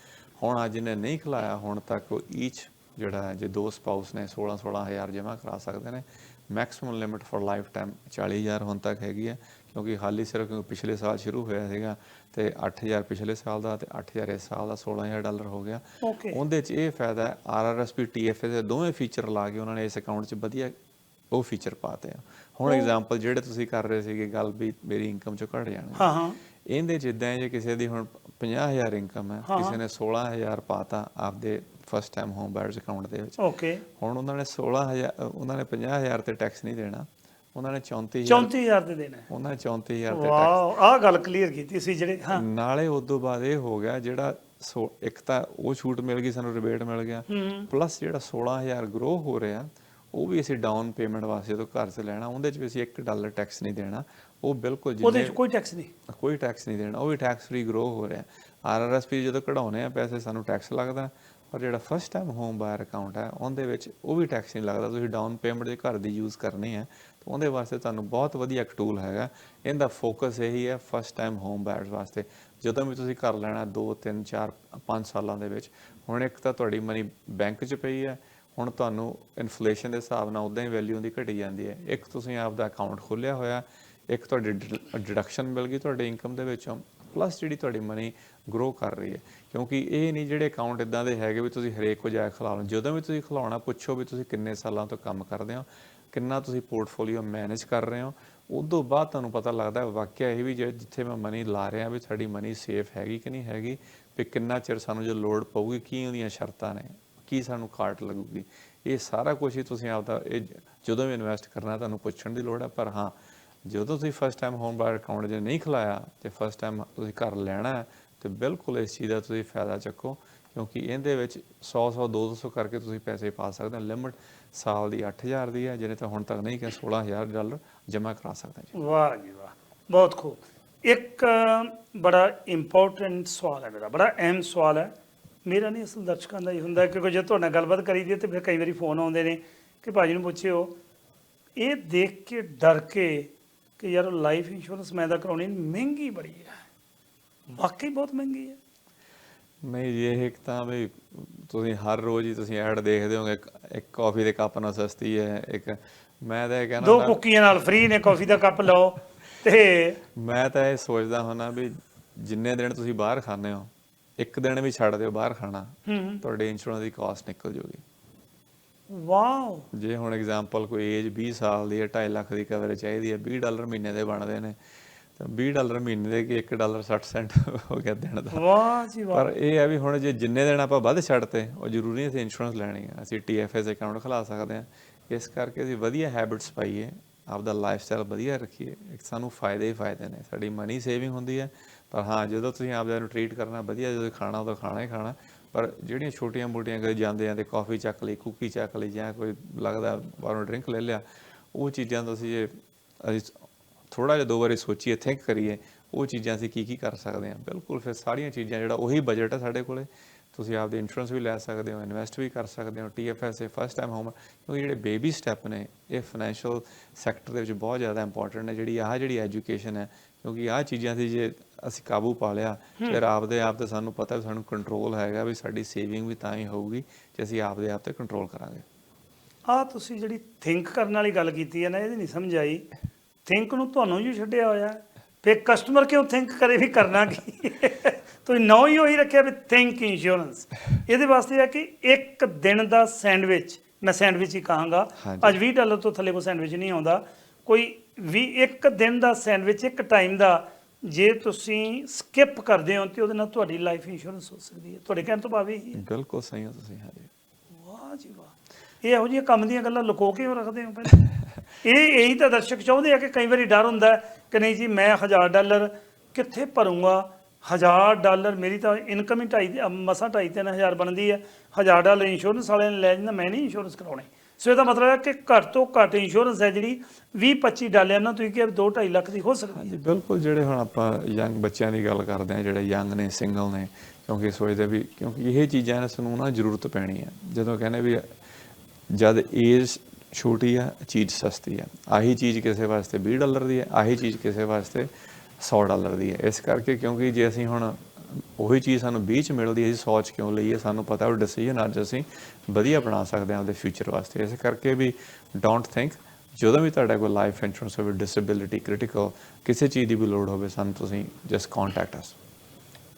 ਹੁਣ ਅੱਜ ਇਹਨੇ ਨਹੀਂ ਖਿਲਾਇਆ ਹੁਣ ਤੱਕ ਉਹ ਈਚ ਜਿਹੜਾ ਹੈ ਜੇ ਦੋ ਸਪਾਊਸ ਨੇ 16 16000 ਜਮ੍ਹਾਂ ਕਰਾ ਸਕਦੇ ਨੇ। Maximum limit for lifetime 40000 ਹੁਣ ਤੱਕ ਹੈਗੀ ਹੈ ਕਿਉਂਕਿ ਹਾਲੀ ਸਿਰਫ ਕਿਉਂਕਿ ਪਿਛਲੇ ਸਾਲ ਸ਼ੁਰੂ ਹੋਇਆ ਸੀਗਾ ਤੇ 8000 ਪਿਛਲੇ ਸਾਲ ਦਾ ਤੇ 8000 ਇਸ ਸਾਲ ਦਾ 16000 ਡਾਲਰ ਹੋ ਗਿਆ। ਉਹਦੇ 'ਚ ਇਹ ਫਾਇਦਾ ਹੈ ਆਰਆਰਐਸਪੀ ਟੀਐਫਏ ਦੇ ਦੋਵੇਂ ਫੀਚਰ ਲਾ ਕੇ ਉਹਨਾਂ ਨੇ ਇਸ ਅਕਾਊਂਟ 'ਚ ਵਧੀਆ ਉਹ ਫੀਚਰ ਪਾਤੇ ਆ। ਹੁਣ ਐਗਜ਼ਾਮਪਲ ਜਿਹੜੇ ਤੁਸੀਂ ਕਰ ਰਹੇ ਸੀਗੇ ਗੱਲ ਵੀ ਮੇਰੀ ਇਨਕਮ ਚੋਂ ਘਟ ਜਾਣਾ ਹਾਂ। ਹਾਂ ਇਹਦੇ ਜਿੱਦਾਂ ਜੇ ਕਿਸੇ ਦੀ ਹੁਣ 50000 ਇਨਕਮ ਹੈ ਹਾਂ। ਕਿਸੇ ਨੇ 16000 ਪਾਤਾ ਆਪਦੇ first time home buyers account ਦੇ ਵਿੱਚ। ਓਕੇ ਹੁਣ ਉਹਨਾਂ ਨੇ 16000 ਅ, ਉਹਨਾਂ ਨੇ 50000 ਤੇ ਟੈਕਸ ਨਹੀਂ ਦੇਣਾ। ਉਹਨਾਂ ਨੇ 34000 34000 ਦੇ ਦੇਣਾ। ਉਹਨਾਂ ਨੇ 34000 ਤੇ ਵਾਓ ਆਹ ਗੱਲ ਕਲੀਅਰ ਕੀਤੀ ਸੀ ਜਿਹੜੇ ਹਾਂ। ਨਾਲੇ ਉਸ ਤੋਂ ਬਾਅਦ ਇਹ ਹੋ ਗਿਆ ਜਿਹੜਾ ਸੋ ਇੱਕ ਤਾਂ ਉਹ ਛੂਟ ਮਿਲ ਗਈ ਸਾਨੂੰ ਰਿਬੇਟ ਮਿਲ ਗਿਆ। ਪਲੱਸ ਜਿਹੜਾ 16000 ਗਰੋ ਹੋ ਰਿਹਾ ਉਹ ਵੀ ਅਸੀਂ ਡਾਊਨ ਪੇਮੈਂਟ ਵਾਸਤੇ ਜਦੋਂ ਘਰ 'ਚ ਲੈਣਾ। ਉਹਦੇ 'ਚ ਵੀ ਅਸੀਂ 1 ਡਾਲਰ ਟੈਕਸ ਨਹੀਂ ਦੇਣਾ। ਉਹ ਬਿਲਕੁਲ ਉਹਦੇ ਜਿੰਨੇ ਚ ਕੋਈ ਟੈਕਸ ਨਹੀਂ। ਕੋਈ ਟੈਕਸ ਨਹੀਂ ਦੇਣਾ। ਉਹ ਵੀ ਟੈਕਸ ਫ੍ਰੀ ਗਰੋ ਹੋ ਰਿਹਾ। ਆਰਆਰਐਸਪੀ ਜਦੋਂ ਕਢਾਉਨੇ ਆ ਪੈਸੇ ਸਾਨੂੰ ਟੈਕਸ ਲੱਗਦਾ। ਪਰ ਜਿਹੜਾ first time home buyer account ਹੈ, ਉਹਦੇ ਵਿੱਚ ਉਹ ਵੀ ਟੈਕਸ ਨਹੀਂ ਲੱਗਦਾ। ਤੁਸੀਂ ਡਾਊਨ ਪੇਮੈਂਟ ਜੇ ਘਰ ਦੀ ਯੂਜ਼ ਕਰਨੀ ਹੈ, ਤਾਂ ਉਹਦੇ ਵਾਸਤੇ ਤੁਹਾਨੂੰ ਬਹੁਤ ਵਧੀਆ ਇੱਕ ਟੂਲ ਹੈਗਾ। ਇਹਦਾ ਫੋਕਸ ਇਹੀ ਹੈ ਫਸਟ ਟਾਈਮ ਹੋਮ ਬਾਇਰਸ ਵਾਸਤੇ। ਜਦੋਂ ਵੀ ਤੁਸੀਂ ਘਰ ਲੈਣਾ 2 3 4 5 ਸਾਲਾਂ ਦੇ ਵਿੱਚ, ਹੁਣ ਇੱਕ ਤਾਂ ਤੁਹਾਡੀ ਮਨੀ ਬੈਂਕ 'ਚ ਪਈ ਹੈ, ਹੁਣ ਤੁਹਾਨੂੰ ਇਨਫਲੇਸ਼ਨ ਦੇ ਹਿਸਾਬ ਨਾਲ ਉਦਾਂ ਹੀ ਵੈਲਿਊ ਦੀ ਘਟੀ ਜਾਂਦੀ ਹੈ। ਇੱਕ ਤੁਸੀਂ ਆਪ ਦਾ ਅਕਾਊਂਟ ਖੋਲ੍ਹਿਆ ਹੋਇਆ, ਇੱਕ ਤੁਹਾਡੀ ਡਿਡਕਸ਼ਨ ਮਿਲ ਗਈ ਤੁਹਾਡੇ ਇਨਕਮ ਦੇ ਵਿੱਚੋਂ ਪਲੱਸ ਜਿਹੜੀ ਤੁਹਾਡੀ ਮਨੀ ਗਰੋ ਕਰ ਰਹੀ ਹੈ। ਕਿਉਂਕਿ ਇਹ ਨਹੀਂ ਜਿਹੜੇ ਅਕਾਊਂਟ ਇਦਾਂ ਦੇ ਹੈਗੇ ਵੀ ਤੁਸੀਂ ਹਰੇਕ ਕੋ ਜਾ ਖਿਲਾ ਲਓ। ਜਦੋਂ ਵੀ ਤੁਸੀਂ ਖਿਲਾਉਣਾ, ਪੁੱਛੋ ਵੀ ਤੁਸੀਂ ਕਿੰਨੇ ਸਾਲਾਂ ਤੋਂ ਕੰਮ ਕਰਦੇ ਹੋ, ਕਿੰਨਾ ਤੁਸੀਂ ਪੋਰਟਫੋਲੀਓ ਮੈਨੇਜ ਕਰ ਰਹੇ ਹੋ। ਉਸ ਤੋਂ ਬਾਅਦ ਤੁਹਾਨੂੰ ਪਤਾ ਲੱਗਦਾ ਵਾਕਿਆ ਇਹ ਵੀ ਜੇ ਜਿੱਥੇ ਮੈਂ ਮਨੀ ਲਾ ਰਿਹਾ ਵੀ ਸਾਡੀ ਮਨੀ ਸੇਫ ਹੈਗੀ ਕਿ ਨਹੀਂ ਹੈਗੀ, ਵੀ ਕਿੰਨਾ ਚਿਰ ਸਾਨੂੰ ਜੋ ਲੋਡ ਪਊਗੀ, ਕੀ ਉਹਦੀਆਂ ਸ਼ਰਤਾਂ ਨੇ, ਕੀ ਸਾਨੂੰ ਕਾਟ ਲੱਗੂਗੀ। ਇਹ ਸਾਰਾ ਕੁਝ ਹੀ ਤੁਸੀਂ ਆਪਦਾ ਇਹ ਜਦੋਂ ਵੀ ਇਨਵੈਸਟ ਕਰਨਾ, ਤੁਹਾਨੂੰ ਪੁੱਛਣ ਦੀ ਲੋੜ ਹੈ, ਪਰ ਹਾਂ ਜਦੋਂ ਤੁਸੀਂ first time home buyer account ਜੇ ਨਹੀਂ ਖੁਲਾਇਆ ਤੇ ਫਸਟ ਟਾਈਮ ਤੁਸੀਂ ਘਰ ਲੈਣਾ ਹੈ, ਤੇ ਬਿਲਕੁਲ ਇਸ ਚੀਜ਼ ਦਾ ਤੁਸੀਂ ਫਾਇਦਾ ਚੱਕੋ, ਕਿਉਂਕਿ ਇਹਦੇ ਵਿੱਚ 100 100 200 ਕਰਕੇ ਤੁਸੀਂ ਪੈਸੇ ਪਾ ਸਕਦੇ ਹੋ। ਲਿਮਟ ਸਾਲ ਦੀ 8000 ਦੀ ਹੈ, ਜਿਹਨੇ ਤਾਂ ਹੁਣ ਤੱਕ ਨਹੀਂ ਕਿ 16000 ਡਾਲਰ ਜਮ੍ਹਾਂ ਕਰਾ ਸਕਦੇ ਜੀ। ਵਾਹ ਜੀ ਵਾਹ, ਬਹੁਤ ਖੂਬ। ਇੱਕ ਬੜਾ ਇੰਪੋਰਟੈਂਟ ਸਵਾਲ ਹੈ ਮੇਰਾ, ਬੜਾ ਅਹਿਮ ਸਵਾਲ ਹੈ। ਮੇਰਾ ਨਹੀਂ ਅਸਲ ਦਰਸ਼ਕਾਂ ਦਾ ਹੀ ਹੁੰਦਾ ਕਿਉਂਕਿ ਜੇ ਤੁਹਾਡੇ ਨਾਲ ਗੱਲਬਾਤ ਕਰੀ ਦੀ ਹੈ ਤੇ ਫਿਰ ਕਈ ਵਾਰੀ ਫੋਨ ਆਉਂਦੇ ਨੇ ਕਿ ਭਾਜੀ ਨੂੰ ਪੁੱਛਿਓ। ਇਹ ਦੇਖ ਕੇ ਡਰ ਕੇ ਕਿ ਯਾਰ ਲਾਈਫ ਇੰਸ਼ੋਰੈਂਸ ਮੈਂ ਤਾਂ ਕਰਾਉਣੀ ਮਹਿੰਗੀ ਬੜੀ ਹੈ। ਵਾਕਈ ਬਹੁਤ ਮਹਿੰਗੀ ਹੈ। ਨਹੀਂ ਜੀ ਇਹ ਇੱਕ ਤਾਂ ਵੀ ਤੁਸੀਂ ਹਰ ਰੋਜ਼ ਹੀ ਤੁਸੀਂ ਐਡ ਦੇਖਦੇ ਹੋਗੇ ਇੱਕ- ਕਾਫੀ ਦੇ ਕੱਪ ਨਾਲ ਸਸਤੀ ਹੈ ਇੱਕ ਮੈਂ ਤਾਂ ਇਹ ਦੋ ਕਹਿੰਦਾ ਕੁੱਕੀਆਂ ਨਾਲ ਫ੍ਰੀ ਨੇ ਕਾਫੀ ਦਾ ਕੱਪ ਲਓ ਤੇ ਮੈਂ ਤਾਂ ਇਹ ਸੋਚਦਾ ਹੁੰਦਾ ਵੀ ਜਿੰਨੇ ਦਿਨ ਤੁਸੀਂ ਬਾਹਰ ਖਾਂਦੇ ਹੋ ਇੱਕ ਦਿਨ ਵੀ ਛੱਡ ਦਿਓ ਬਾਹਰ ਖਾਣਾ ਤੁਹਾਡੇ ਇੰਸ਼ੋਰੈਂਸ ਦੀ ਕਾਸਟ ਨਿਕਲ ਜਾਊਗੀ। ਵਾਓ ਜੇ ਹੁਣ ਐਗਜ਼ਾਮਪਲ ਕੋਈ ਏਜ 20 ਸਾਲ ਦੀ ਹੈ 2.5 ਲੱਖ ਦੀ ਕਵਰੇਜ ਚਾਹੀਦੀ ਹੈ 20 ਡਾਲਰ ਮਹੀਨੇ ਦੇ ਬਣਦੇ ਨੇ ਤਾਂ 20 ਡਾਲਰ ਮਹੀਨੇ ਦੇ ਕਿ 1 ਡਾਲਰ 60 ਸੈਂਟ ਹੋ ਗਿਆ ਦਿਨ ਦਾ। ਵਾਹ ਜੀ ਵਾਹ। ਪਰ ਇਹ ਹੈ ਵੀ ਹੁਣ ਜੇ ਜਿੰਨੇ ਦਿਨ ਆਪਾਂ ਵੱਧ ਛੱਡਤੇ ਉਹ ਜ਼ਰੂਰੀ ਨਹੀਂ ਅਸੀਂ ਇੰਸ਼ੋਰੈਂਸ ਲੈਣੀ ਹੈ ਅਸੀਂ ਟੀਐਫਐਸ ਅਕਾਊਂਟ ਖੁਲਾ ਸਕਦੇ ਹਾਂ। ਇਸ ਕਰਕੇ ਅਸੀਂ ਵਧੀਆ ਹੈਬਿਟਸ ਪਾਈਏ ਆਪਦਾ ਲਾਈਫ ਸਟਾਈਲ ਵਧੀਆ ਰੱਖੀਏ। ਇੱਕ ਸਾਨੂੰ ਫਾਇਦੇ ਹੀ ਫਾਇਦੇ ਨੇ। ਸਾਡੀ ਮਨੀ ਸੇਵਿੰਗ ਹੁੰਦੀ ਹੈ। ਪਰ ਹਾਂ ਜਦੋਂ ਤੁਸੀਂ ਆਪਦਾ ਨੂੰ ਟ੍ਰੀਟ ਕਰਨਾ ਵਧੀਆ ਜਦੋਂ ਖਾਣਾ ਉਦੋਂ ਖਾਣਾ ਹੀ ਖਾਣਾ। ਪਰ ਜਿਹੜੀਆਂ ਛੋਟੀਆਂ ਮੋਟੀਆਂ ਕਦੇ ਜਾਂਦੇ ਆ ਤੇ ਕਾਫੀ ਚੱਕ ਲਈ ਕੁੱਕੀ ਚੱਕ ਲਈ ਜਾਂ ਕੋਈ ਲੱਗਦਾ ਬਾਹਰੋਂ ਡਰਿੰਕ ਲੈ ਲਿਆ, ਉਹ ਚੀਜ਼ਾਂ ਤੋਂ ਅਸੀਂ ਜੇ ਅਸੀਂ ਥੋੜਾ ਜਿਹਾ ਦੋ ਵਾਰੀ ਸੋਚੀਏ ਥਿੰਕ ਕਰੀਏ, ਉਹ ਚੀਜ਼ਾਂ ਅਸੀਂ ਕੀ ਕੀ ਕਰ ਸਕਦੇ ਹਾਂ। ਬਿਲਕੁਲ ਫਿਰ ਸਾਰੀਆਂ ਚੀਜ਼ਾਂ ਜਿਹੜਾ ਉਹੀ ਬਜਟ ਹੈ ਸਾਡੇ ਕੋਲੇ। ਤੁਸੀਂ ਆਪਦੇ ਇੰਸ਼ੋਰੈਂਸ ਵੀ ਲੈ ਸਕਦੇ ਹੋ ਇਨਵੈਸਟ ਵੀ ਕਰ ਸਕਦੇ ਹੋ ਟੀਐਫਐਸ ਇਹ ਫਸਟ ਟਾਈਮ ਹੋਮ ਕਿਉਂਕਿ ਜਿਹੜੇ ਬੇਬੀ ਸਟੈਪ ਨੇ, ਇਹ ਫਾਈਨੈਂਸ਼ੀਅਲ ਸੈਕਟਰ ਦੇ ਵਿੱਚ ਬਹੁਤ ਜ਼ਿਆਦਾ ਇੰਪੋਰਟੈਂਟ ਨੇ। ਜਿਹੜੀ ਆਹ ਜਿਹੜੀ ਐਜੂਕੇਸ਼ਨ ਹੈ ਕਿਉਂਕਿ ਆਹ ਚੀਜ਼ਾਂ ਸੀ ਜੇ ਅਸੀਂ ਕਾਬੂ ਪਾ ਲਿਆ ਫਿਰ ਆਪਦੇ ਆਪ ਤੇ ਸਾਨੂੰ ਪਤਾ ਵੀ ਸਾਨੂੰ ਕੰਟਰੋਲ ਹੈਗਾ ਵੀ ਸਾਡੀ ਸੇਵਿੰਗ ਵੀ ਤਾਂ ਹੀ ਹੋਊਗੀ ਜੇ ਅਸੀਂ ਆਪਦੇ ਆਪ ਤੇ ਕੰਟਰੋਲ ਕਰਾਂਗੇ। ਆ ਤੁਸੀਂ ਜਿਹੜੀ ਥਿੰਕ ਕਰਨ ਵਾਲੀ ਗੱਲ ਕੀਤੀ ਹੈ ਨਾ ਇਹਦੀ ਨਹੀਂ ਸਮਝ ਆਈ। ਥਿੰਕ ਨੂੰ ਤੁਹਾਨੂੰ ਹੀ ਛੱਡਿਆ ਹੋਇਆ। ਫਿਰ ਕਸਟਮਰ ਕਿਉਂ ਥਿੰਕ ਕਰੇ ਵੀ ਕਰਨਾ ਕੀ? ਤੁਸੀਂ ਨੌ ਹੀ ਉਹੀ ਰੱਖਿਆ ਵੀ ਥਿੰਕ ਇੰਸ਼ੋਰੈਂਸ ਇਹਦੇ ਵਾਸਤੇ ਹੈ ਕਿ ਇੱਕ ਦਿਨ ਦਾ ਸੈਂਡਵਿਚ ਮੈਂ ਸੈਂਡਵਿਚ ਹੀ ਕਹਾਂਗਾ। ਅੱਜ 20 ਡਾਲਰ ਤੋਂ ਥੱਲੇ ਕੋਈ ਸੈਂਡਵਿਚ ਨਹੀਂ ਆਉਂਦਾ। ਕੋਈ ਵੀ ਇੱਕ ਦਿਨ ਦਾ ਸੈਂਡਵਿਚ ਇੱਕ ਟਾਈਮ ਦਾ ਜੇ ਤੁਸੀਂ ਸਕਿਪ ਕਰਦੇ ਹੋ ਤੇ ਉਹਦੇ ਨਾਲ ਤੁਹਾਡੀ ਲਾਈਫ ਇੰਸ਼ੋਰੈਂਸ ਹੋ ਸਕਦੀ ਹੈ। ਤੁਹਾਡੇ ਕਹਿਣ ਤੋਂ ਭਾਵ ਇਹ ਹੀ ਹੈ। ਬਿਲਕੁਲ ਸਹੀ ਹੋ ਤੁਸੀਂ ਹਾਂਜੀ। ਵਾਹ ਜੀ ਵਾਹ। ਇਹ ਇਹੋ ਜਿਹੀਆਂ ਕੰਮ ਦੀਆਂ ਗੱਲਾਂ ਲੁਕੋ ਕੇ ਰੱਖਦੇ ਹੋ ਪਹਿਲਾਂ [LAUGHS] ਇਹ ਇਹੀ ਤਾਂ ਦਰਸ਼ਕ ਚਾਹੁੰਦੇ ਆ ਕਿ ਕਈ ਵਾਰੀ ਡਰ ਹੁੰਦਾ ਹੈ ਕਿ ਨਹੀਂ ਜੀ ਮੈਂ 1000 ਡਾਲਰ ਕਿੱਥੇ ਭਰੂੰਗਾ? 1000 ਡਾਲਰ ਮੇਰੀ ਤਾਂ ਇਨਕਮ ਹੀ ਢਾਈ ਅਹ ਮਸਾਂ ਢਾਈ ਤਿੰਨ ਹਜ਼ਾਰ ਬਣਦੀ ਹੈ। 1000 ਡਾਲਰ ਇੰਸ਼ੋਰੈਂਸ ਵਾਲਿਆਂ ਨੇ ਲੈ ਜਾਂਦਾ ਮੈਂ ਨਹੀਂ ਇੰਸ਼ੋਰੈਂਸ ਕਰਾਉਣੇ। ਸੋ ਇਹਦਾ ਮਤਲਬ ਹੈ ਕਿ ਘੱਟ ਤੋਂ ਘੱਟ ਇੰਸ਼ੋਰੈਂਸ ਹੈ ਜਿਹੜੀ 20 25 ਡਾਲਰ ਨਾਲ ਤੁਸੀਂ ਕਿ 2 2.5 ਲੱਖ ਦੀ ਹੋ ਸਕਦੀ ਹੈ। ਬਿਲਕੁਲ ਜਿਹੜੇ ਹੁਣ ਆਪਾਂ ਯੰਗ ਬੱਚਿਆਂ ਦੀ ਗੱਲ ਕਰਦੇ ਆ ਜਿਹੜੇ ਯੰਗ ਨੇ ਸਿੰਗਲ ਨੇ, ਕਿਉਂਕਿ ਸੋਚਦੇ ਵੀ ਕਿਉਂਕਿ ਇਹ ਚੀਜ਼ਾਂ ਨੇ ਸਾਨੂੰ ਨਾ ਜ਼ਰੂਰਤ ਪੈਣੀ ਹੈ। ਜਦੋਂ ਕਹਿੰਦੇ ਵੀ ਜਦ ਏਜ ਛੋਟੀ ਆ, ਚੀਜ਼ ਸਸਤੀ ਆ। ਆਹੀ ਚੀਜ਼ ਕਿਸੇ ਵਾਸਤੇ 20 ਡਾਲਰ ਦੀ ਹੈ, ਆਹੀ ਚੀਜ਼ ਕਿਸੇ ਵਾਸਤੇ 100 ਡਾਲਰ ਦੀ ਹੈ। ਇਸ ਕਰਕੇ ਕਿਉਂਕਿ ਜੇ ਅਸੀਂ ਹੁਣ ਉਹੀ ਚੀਜ਼ ਸਾਨੂੰ 20 ਚ ਮਿਲਦੀ ਹੈ, ਅਸੀਂ 100 ਚ ਕਿਉਂ ਲਈਏ, ਸਾਨੂੰ ਪਤਾ ਉਹ ਡਿਸੀਜਨ ਅੱਜ ਅਸੀਂ ਵਧੀਆ ਬਣਾ ਸਕਦੇ ਹਾਂ ਆਪਦੇ ਫਿਊਚਰ ਵਾਸਤੇ। ਇਸ ਕਰਕੇ ਵੀ ਡੋਂਟ ਥਿੰਕ ਜਦੋਂ ਵੀ ਤੁਹਾਡਾ ਕੋਈ ਲਾਈਫ ਇੰਸ਼ੋਰੈਂਸ ਹੋਵੇ ਡਿਸੇਬਿਲਿਟੀ ਕ੍ਰਿਟੀਕਲ ਕਿਸੇ ਚੀਜ਼ ਦੀ ਵੀ ਲੋੜ ਹੋਵੇ ਸਾਨੂੰ ਤੁਸੀਂ ਜਸਟ ਕੰਟੈਕਟ ਅਸ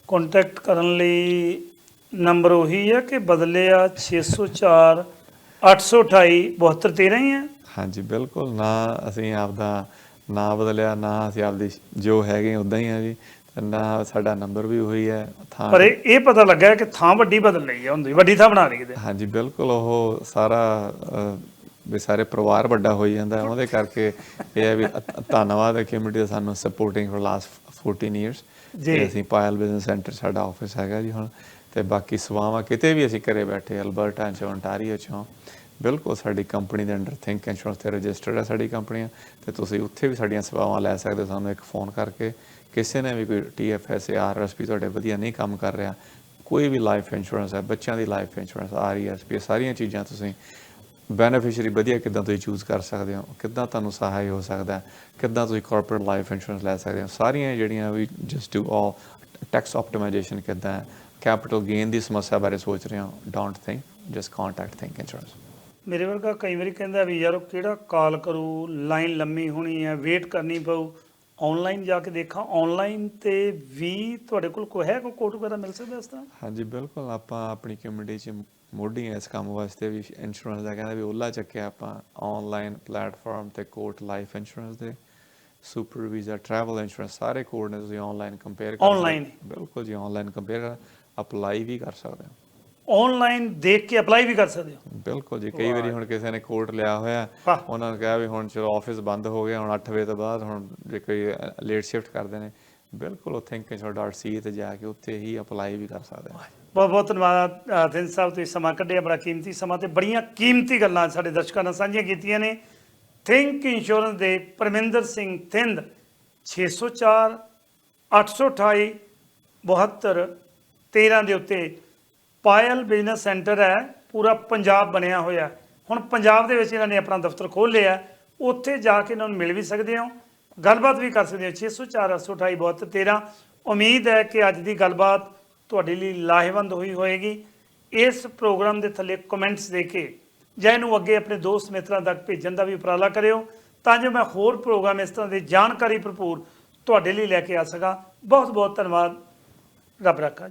ਕੰਟੈਕਟ ਕਰਨ ਲਈ ਨੰਬਰ ਉਹੀ ਹੈ ਕਿ ਬਦਲਿਆ 604 828 7213 ਹੀ ਹੈ ਹਾਂਜੀ ਬਿਲਕੁਲ। ਨਾ ਅਸੀਂ ਆਪਦਾ ਨਾਂ ਬਦਲਿਆ ਨਾ ਅਸੀਂ ਆਪਦੀ ਜੋ ਹੈਗੇ ਉਦਾਂ ਹੀ ਆ ਜੀ। ਨਾ ਸਾਡਾ ਨੰਬਰ ਵੀ ਉਹੀ ਹੈ ਥਾਂ ਪਰ ਇਹ ਇਹ ਪਤਾ ਲੱਗਾ ਕਿ ਥਾਂ ਵੱਡੀ ਬਦਲ ਲਈ ਹੈ ਹੁੰਦੀ ਵੱਡੀ ਥਾਂ ਬਣਾ ਲਈ ਕਿਤੇ ਹਾਂਜੀ ਬਿਲਕੁਲ ਉਹ ਸਾਰਾ ਵੀ ਸਾਰੇ ਪਰਿਵਾਰ ਵੱਡਾ ਹੋਈ ਜਾਂਦਾ। ਉਹਦੇ ਕਰਕੇ ਇਹ ਹੈ ਵੀ ਧੰਨਵਾਦ ਹੈ ਕਮਿਊਨਿਟੀ ਦਾ ਸਾਨੂੰ ਸਪੋਰਟਿੰਗ ਫॉर ਲਾਸਟ 14 ਇਅਰਸ ਜੀ। ਅਸੀਂ ਪਾਇਲ ਬਿਜ਼ਨਸ ਸੈਂਟਰ ਸਾਡਾ ਆਫਿਸ ਹੈਗਾ ਜੀ ਹੁਣ ਤੇ ਬਾਕੀ ਸੇਵਾਵਾਂ ਕਿਤੇ ਵੀ ਅਸੀਂ ਘਰੇ ਬੈਠੇ ਅਲਬਰਟਾ ਚ ontario ਚੋਂ ਬਿਲਕੁਲ ਸਾਡੀ ਕੰਪਨੀ ਦੇ ਅੰਡਰ ਥਿੰਕ ਇੰਸ਼ੋਰੈਂਸ ਤੇ ਰਜਿਸਟਰਡ ਹੈ ਸਾਡੀ ਕੰਪਨੀਆਂ ਤੇ ਤੁਸੀਂ ਉੱਥੇ ਵੀ ਸਾਡੀਆਂ ਸੇਵਾਵਾਂ ਲੈ ਸਕਦੇ ਹੋ ਸਾਨੂੰ ਇੱਕ ਫੋਨ ਕਰਕੇ ਕਿਸੇ ਨੇ ਵੀ ਕੋਈ ਟੀਐਫਐਸ ਆਰਐਸਪੀ ਤੁਹਾਡੇ ਵਧੀਆ ਨਹੀਂ ਕੰਮ ਕਰ ਰਿਹਾ, ਕੋਈ ਵੀ ਲਾਈਫ ਇੰਸ਼ੋਰੈਂਸ ਹੈ, ਬੱਚਿਆਂ ਦੀ ਲਾਈਫ ਇੰਸ਼ੋਰੈਂਸ ਆਰਈਐਸਪੀ ਸਾਰੀਆਂ ਚੀਜ਼ਾਂ ਤੁਸੀਂ ਬੈਨੀਫੀਸ਼ੀਅਰੀ ਵਧੀਆ ਕਿੱਦਾਂ ਤੁਸੀਂ ਚੂਜ਼ ਕਰ ਸਕਦੇ ਹੋ, ਕਿੱਦਾਂ ਤੁਹਾਨੂੰ ਸਹਾਇ ਹੋ ਸਕਦਾ ਕਿੱਦਾਂ ਤੁਸੀਂ ਕਾਰਪੋਰੇਟ ਲਾਈਫ ਇੰਸ਼ੋਰੈਂਸ ਲੈ ਸਕਦੇ ਹੋ, ਸਾਰੀਆਂ ਜਿਹੜੀਆਂ ਵੀ just to all tax optimisation ਕਿੱਦਾਂ ਕੈਪੀਟਲ ਗੇਨ ਦੀ ਸਮੱਸਿਆ ਬਾਰੇ ਸੋਚ ਰਹੇ ਹੋ don't think just contact think insurance ਮੇਰੇ ਵਰਗਾ ਕਈ ਵਾਰੀ ਕਹਿੰਦਾ ਵੀ ਯਾਰ ਕਿਹੜਾ ਕਾਲ ਕਰੂ ਲਾਈਨ ਲੰਮੀ ਹੋਣੀ ਹੈ ਵੇਟ ਕਰਨੀ ਪਊ ਆਨਲਾਈਨ ਜਾ ਕੇ ਦੇਖਾਂ ਆਨਲਾਈਨ ਤੇ ਵੀ ਤੁਹਾਡੇ ਕੋਲ ਕੋਈ ਹੈ ਕੋਈ ਕੋਟ ਵਗੈਰਾ ਮਿਲ ਸਕਦਾ ਇਸ ਤਰ੍ਹਾਂ? ਹਾਂਜੀ ਬਿਲਕੁਲ ਆਪਾਂ ਆਪਣੀ ਕਮਿਊਨਿਟੀ ਚ ਮੋਢੀ ਹਾਂ ਇਸ ਕੰਮ ਵਾਸਤੇ ਵੀ ਇੰਸ਼ੋਰੈਂਸ ਦਾ ਕਹਿੰਦਾ ਵੀ ਓਲਾ ਚੱਕਿਆ ਆਪਾਂ ਆਨਲਾਈਨ ਪਲੇਟਫਾਰਮ ਤੇ ਕੋਟ ਲਾਈਫ ਇੰਸ਼ੋਰੈਂਸ ਦੇ ਸੁਪਰ ਵੀਜ਼ਾ ਟਰੈਵਲ ਇੰਸ਼ੋਰੈਂਸ ਸਾਰੇ ਕੋਡ ਨੇ ਤੁਸੀਂ ਆਨਲਾਈਨ ਕੰਪੇਅਰ ਕਰ ਸਕਦੇ- ਬਿਲਕੁਲ ਜੀ ਆਨਲਾਈਨ ਕੰਪੇਅਰ ਅਪਲਾਈ ਵੀ ਕਰ ਸਕਦੇ ਹੋ। ਆਨਲਾਈਨ ਦੇਖ ਕੇ ਅਪਲਾਈ ਵੀ ਕਰ ਸਕਦੇ ਹੋ। ਬਿਲਕੁਲ ਜੀ ਕਈ ਵਾਰੀ ਹੁਣ ਕਿਸੇ ਨੇ ਕੋਡ ਲਿਆ ਹੋਇਆ। ਉਹਨਾਂ ਨੇ ਕਿਹਾ ਵੀ ਹੁਣ ਚਲੋ ਆਫਿਸ ਬੰਦ ਹੋ ਗਿਆ ਹੁਣ 8 ਵਜੇ ਤੋਂ ਬਾਅਦ ਹੁਣ ਜੇ ਕੋਈ ਲੇਟ ਸ਼ਿਫਟ ਕਰਦੇ ਨੇ ਬਿਲਕੁਲ ਉਹ thinkinsure.ca ਤੇ ਜਾ ਕੇ ਉੱਥੇ ਹੀ ਅਪਲਾਈ ਵੀ ਕਰ ਸਕਦੇ ਹੋ ਬਹੁਤ ਬਹੁਤ ਧੰਨਵਾਦ ਥਿੰਦ ਸਾਹਿਬ ਤੁਸੀਂ ਸਮਾਂ ਕੱਢਿਆ ਬੜਾ ਕੀਮਤੀ ਸਮਾਂ ਤੇ ਬੜੀਆਂ ਕੀਮਤੀ ਗੱਲਾਂ ਸਾਡੇ ਦਰਸ਼ਕਾਂ ਨਾਲ ਸਾਂਝੀਆਂ ਕੀਤੀਆਂ ਨੇ। ਥਿੰਕ ਇੰਸ਼ੋਰੈਂਸ ਦੇ ਪਰਮਿੰਦਰ ਸਿੰਘ ਥਿੰਦ 604 828 72 13 ਦੇ ਉੱਤੇ ਪਾਇਲ ਬਿਜ਼ਨਸ ਸੈਂਟਰ ਹੈ, ਪੂਰਾ ਪੰਜਾਬ ਬਣਿਆ ਹੋਇਆ ਹੁਣ ਪੰਜਾਬ ਦੇ ਵਿੱਚ ਇਹਨਾਂ ਨੇ ਆਪਣਾ ਦਫ਼ਤਰ ਖੋਲ੍ਹ ਲਿਆ ਉੱਥੇ ਜਾ ਕੇ ਇਹਨਾਂ ਨੂੰ ਮਿਲ ਵੀ ਸਕਦੇ ਹੋ। ਗੱਲਬਾਤ ਵੀ ਕਰ ਸਕਦੇ ਹੋ। 604 828 72 13 ਉਮੀਦ ਹੈ ਕਿ ਅੱਜ ਦੀ ਗੱਲਬਾਤ ਤੁਹਾਡੇ ਲਈ ਲਾਹੇਵੰਦ ਹੋਈ ਹੋਏਗੀ। ਇਸ ਪ੍ਰੋਗਰਾਮ ਦੇ ਥੱਲੇ ਕਮੈਂਟਸ ਦੇ ਕੇ ਜਾਂ ਇਹਨੂੰ ਅੱਗੇ ਆਪਣੇ ਦੋਸਤ ਮਿੱਤਰਾਂ ਤੱਕ ਭੇਜਣ ਦਾ ਵੀ ਉਪਰਾਲਾ ਕਰਿਓ, ਤਾਂ ਜੋ ਮੈਂ ਹੋਰ ਪ੍ਰੋਗਰਾਮ ਇਸ ਤਰ੍ਹਾਂ ਦੇ ਜਾਣਕਾਰੀ ਭਰਪੂਰ ਤੁਹਾਡੇ ਲਈ ਲੈ ਕੇ ਆ ਸਕਾਂ। ਬਹੁਤ ਬਹੁਤ ਧੰਨਵਾਦ। ਰੱਬ ਰੱਖਾ